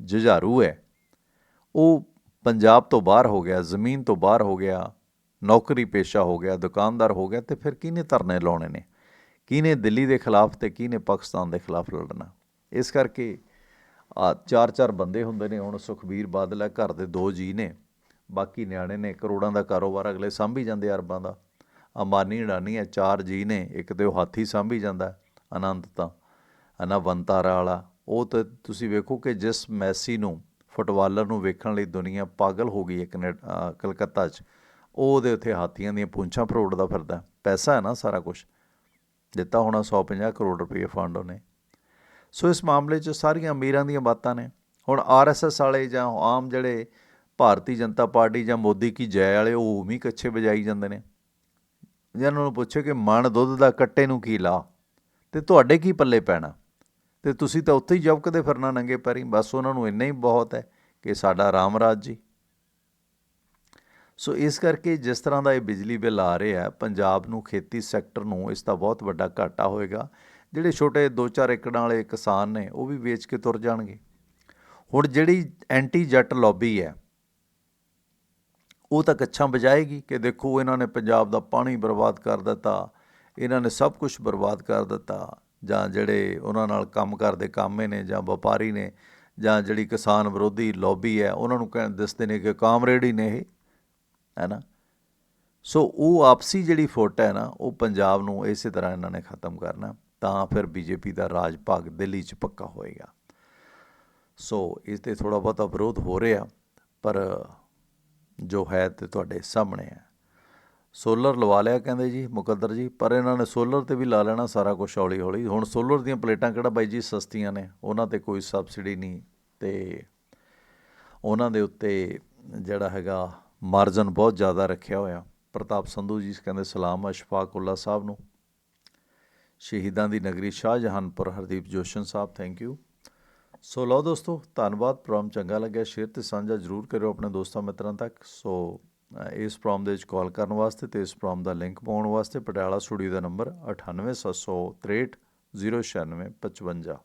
ਜੁਝਾਰੂ ਹੈ, ਉਹ ਪੰਜਾਬ ਤੋਂ ਬਾਹਰ ਹੋ ਗਿਆ, ਜ਼ਮੀਨ ਤੋਂ ਬਾਹਰ ਹੋ ਗਿਆ, ਨੌਕਰੀ ਪੇਸ਼ਾ ਹੋ ਗਿਆ, ਦੁਕਾਨਦਾਰ ਹੋ ਗਿਆ ਤੇ ਫਿਰ ਕਿਹਨੇ ਧਰਨੇ ਲਾਉਣੇ ਨੇ? ਕਿਹਨੇ ਦਿੱਲੀ ਦੇ ਖਿਲਾਫ ਤੇ ਕਿਹਨੇ ਪਾਕਿਸਤਾਨ ਦੇ ਖਿਲਾਫ ਲੜਨਾ? ਇਸ ਕਰਕੇ ਆ ਚਾਰ ਚਾਰ ਬੰਦੇ ਹੁੰਦੇ ਨੇ, ਹੁਣ ਸੁਖਬੀਰ ਬਾਦਲ ਹੈ, ਘਰ ਦੇ ਦੋ ਜੀ ਨੇ, ਬਾਕੀ ਨਿਆਣੇ ਨੇ, ਕਰੋੜਾਂ ਦਾ ਕਾਰੋਬਾਰ ਅਗਲੇ ਸਾਂਭੀ ਜਾਂਦੇ ਅਰਬਾਂ ਦਾ। ਅੰਬਾਨੀ, ਅਡਾਨੀ ਹੈ ਚਾਰ ਜੀ ਨੇ, ਇੱਕ ਤੇ ਉਹ ਹਾਥੀ ਸਾਂਭੀ ਜਾਂਦਾ ਆਨੰਦ ਤਾਂ। ਅਨਵੰਤਾਰਾ ਵਾਲਾ, ਉਹ ਤੇ ਤੁਸੀਂ ਵੇਖੋ ਕਿ ਜਿਸ ਮੈਸੀ ਨੂੰ, ਫੁੱਟਬਾਲਰ ਨੂੰ ਵੇਖਣ ਲਈ ਦੁਨੀਆ ਪਾਗਲ ਹੋ ਗਈ ਹੈ ਕਨੇਡ ਕਲਕੱਤਾ 'ਚ, ਉਹ ਉਹਦੇ ਉੱਥੇ ਹਾਥੀਆਂ ਦੀਆਂ ਪੂੰਛਾਂ ਫਰੋੜਦਾ ਫਿਰਦਾ ਪੈਸਾ ਹੈ ਨਾ ਸਾਰਾ ਕੁਝ ਦਿੱਤਾ ਹੋਣਾ 150 ਕਰੋੜ ਰੁਪਏ ਫੰਡ ਉਹਨੇ। ਸੋ ਇਸ ਮਾਮਲੇ 'ਚ ਸਾਰੀਆਂ ਅਮੀਰਾਂ ਦੀਆਂ ਬਾਤਾਂ ਨੇ। ਹੁਣ ਆਰਐਸਐਸ ਵਾਲੇ ਜਾਂ ਆਮ ਜਿਹੜੇ ਭਾਰਤੀ ਜਨਤਾ ਪਾਰਟੀ ਜਾਂ ਮੋਦੀ ਕੀ ਜੈ ਵਾਲੇ, ਉਹ ਉਵੇਂ ਕੱਛੇ ਵਜਾਈ ਜਾਂਦੇ ਨੇ। ਜੇ ਉਹਨਾਂ ਨੂੰ ਪੁੱਛੋ ਕਿ ਮਣ ਦੁੱਧ ਦਾ ਕੱਟੇ ਨੂੰ ਕੀ ਲਾ? ਤੇ ਤੁਹਾਡੇ ਕੀ ਪੱਲੇ ਪੈਣਾ? ਤੇ ਤੁਸੀਂ ਤਾਂ ਉੱਥੇ ਹੀ ਜਵਕਦੇ ਫਿਰਨਾ ਨੰਗੇ ਪੈਰੀ। ਬਸ ਉਹਨਾਂ ਨੂੰ ਇੰਨਾ ਹੀ ਬਹੁਤ ਹੈ ਕਿ ਸਾਡਾ ਰਾਮ ਰਾਜ ਜੀ। ਸੋ ਇਸ ਕਰਕੇ ਜਿਸ ਤਰ੍ਹਾਂ ਦਾ ਇਹ ਬਿਜਲੀ ਬਿੱਲ ਆ ਰਿਹਾ ਪੰਜਾਬ ਨੂੰ ਖੇਤੀ ਸੈਕਟਰ ਨੂੰ ਇਸ ਦਾ ਬਹੁਤ ਵੱਡਾ ਘਾਟਾ ਹੋਏਗਾ। ਜਿਹੜੇ ਛੋਟੇ 2-4 ਏਕੜਾਂ ਵਾਲੇ ਕਿਸਾਨ ਨੇ, ਉਹ ਵੀ ਵੇਚ ਕੇ ਤੁਰ ਜਾਣਗੇ। ਹੁਣ ਜਿਹੜੀ ਐਂਟੀ ਜੱਟ ਲੌਬੀ ਹੈ, ਉਹ ਤਾਂ ਕੱਛਾਂ ਬਜਾਏਗੀ ਕਿ ਦੇਖੋ ਇਹਨਾਂ ਨੇ ਪੰਜਾਬ ਦਾ ਪਾਣੀ ਬਰਬਾਦ ਕਰ ਦਿੱਤਾ, ਇਹਨਾਂ ਨੇ ਸਭ ਕੁਝ ਬਰਬਾਦ ਕਰ ਦਿੱਤਾ, ਜਾਂ ਜਿਹੜੇ ਉਹਨਾਂ ਨਾਲ ਕੰਮ ਕਰਦੇ ਕਾਮੇ ਨੇ, ਜਾਂ ਵਪਾਰੀ ਨੇ, ਜਾਂ ਜਿਹੜੀ ਕਿਸਾਨ ਵਿਰੋਧੀ ਲੌਬੀ ਹੈ, ਉਹਨਾਂ ਨੂੰ ਕਹਿ ਦੱਸਦੇ ਨੇ ਕਿ ਕਾਮਰੇਡ ਹੀ ਨੇ ਇਹ, ਹੈ ਨਾ? ਸੋ ਉਹ ਆਪਸੀ ਜਿਹੜੀ ਫੁੱਟ ਹੈ ਨਾ, ਉਹ ਪੰਜਾਬ ਨੂੰ ਇਸੇ ਤਰ੍ਹਾਂ ਇਹਨਾਂ ਨੇ ਖਤਮ ਕਰਨਾ। ਤਾਂ ਫਿਰ ਬੀਜੇਪੀ ਦਾ ਰਾਜ ਭਾਗ ਦਿੱਲੀ 'ਚ ਪੱਕਾ ਹੋਏਗਾ। ਸੋ ਇਸ ਤੇ ਥੋੜਾ ਬਹੁਤਾ ਵਿਰੋਧ ਹੋ ਰਿਹਾ, ਪਰ ਜੋ ਹੈ ਤੇ ਤੁਹਾਡੇ ਸਾਹਮਣੇ ਹੈ। ਸੋਲਰ ਲਵਾ ਲਿਆ ਕਹਿੰਦੇ ਜੀ, ਮੁਕੱਦਰ ਜੀ, ਪਰ ਇਹਨਾਂ ਨੇ ਸੋਲਰ ਤੇ ਵੀ ਲਾ ਲੈਣਾ ਸਾਰਾ ਕੁਝ ਹੌਲੀ ਹੌਲੀ ਹੁਣ ਸੋਲਰ ਦੀਆਂ ਪਲੇਟਾਂ ਕਿਹੜਾ ਬਾਈ ਜੀ ਸਸਤੀਆਂ ਨੇ, ਉਹਨਾਂ ਤੇ ਕੋਈ ਸਬਸਿਡੀ ਨਹੀਂ ਤੇ ਉਹਨਾਂ ਦੇ ਉੱਤੇ ਜਿਹੜਾ ਹੈਗਾ ਮਾਰਜਨ ਬਹੁਤ ਜ਼ਿਆਦਾ ਰੱਖਿਆ ਹੋਇਆ। ਪ੍ਰਤਾਪ ਸੰਧੂ ਜੀ ਕਹਿੰਦੇ ਸਲਾਮ ਅਸ਼ਫਾਕ ਉੱਲਾ ਸਾਹਿਬ ਨੂੰ। ਸ਼ਹੀਦਾਂ ਦੀ ਨਗਰੀ Shahjahanpur Hardeep Joshan Sahib thank you so ਲਓ ਦੋਸਤੋ, ਧੰਨਵਾਦ ਪ੍ਰੋਗਰਾਮ ਚੰਗਾ ਲੱਗਿਆ ਸ਼ੇਅਰ ਤੇ ਸਾਂਝਾ ਜ਼ਰੂਰ ਕਰਿਓ ਆਪਣੇ ਦੋਸਤਾਂ ਮਿੱਤਰਾਂ ਤੱਕ। ਸੋ ਇਸ ਪ੍ਰੋਗਰਾਮ ਦੇ ਵਿੱਚ ਕਾਲ ਕਰਨ ਵਾਸਤੇ ਤੇ ਇਸ ਪ੍ਰੋਗਰਾਮ ਦਾ ਲਿੰਕ ਪਾਉਣ ਵਾਸਤੇ ਪਟਿਆਲਾ ਸਟੂਡੀਓ ਦਾ ਨੰਬਰ 98763 09655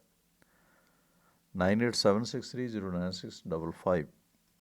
9876309655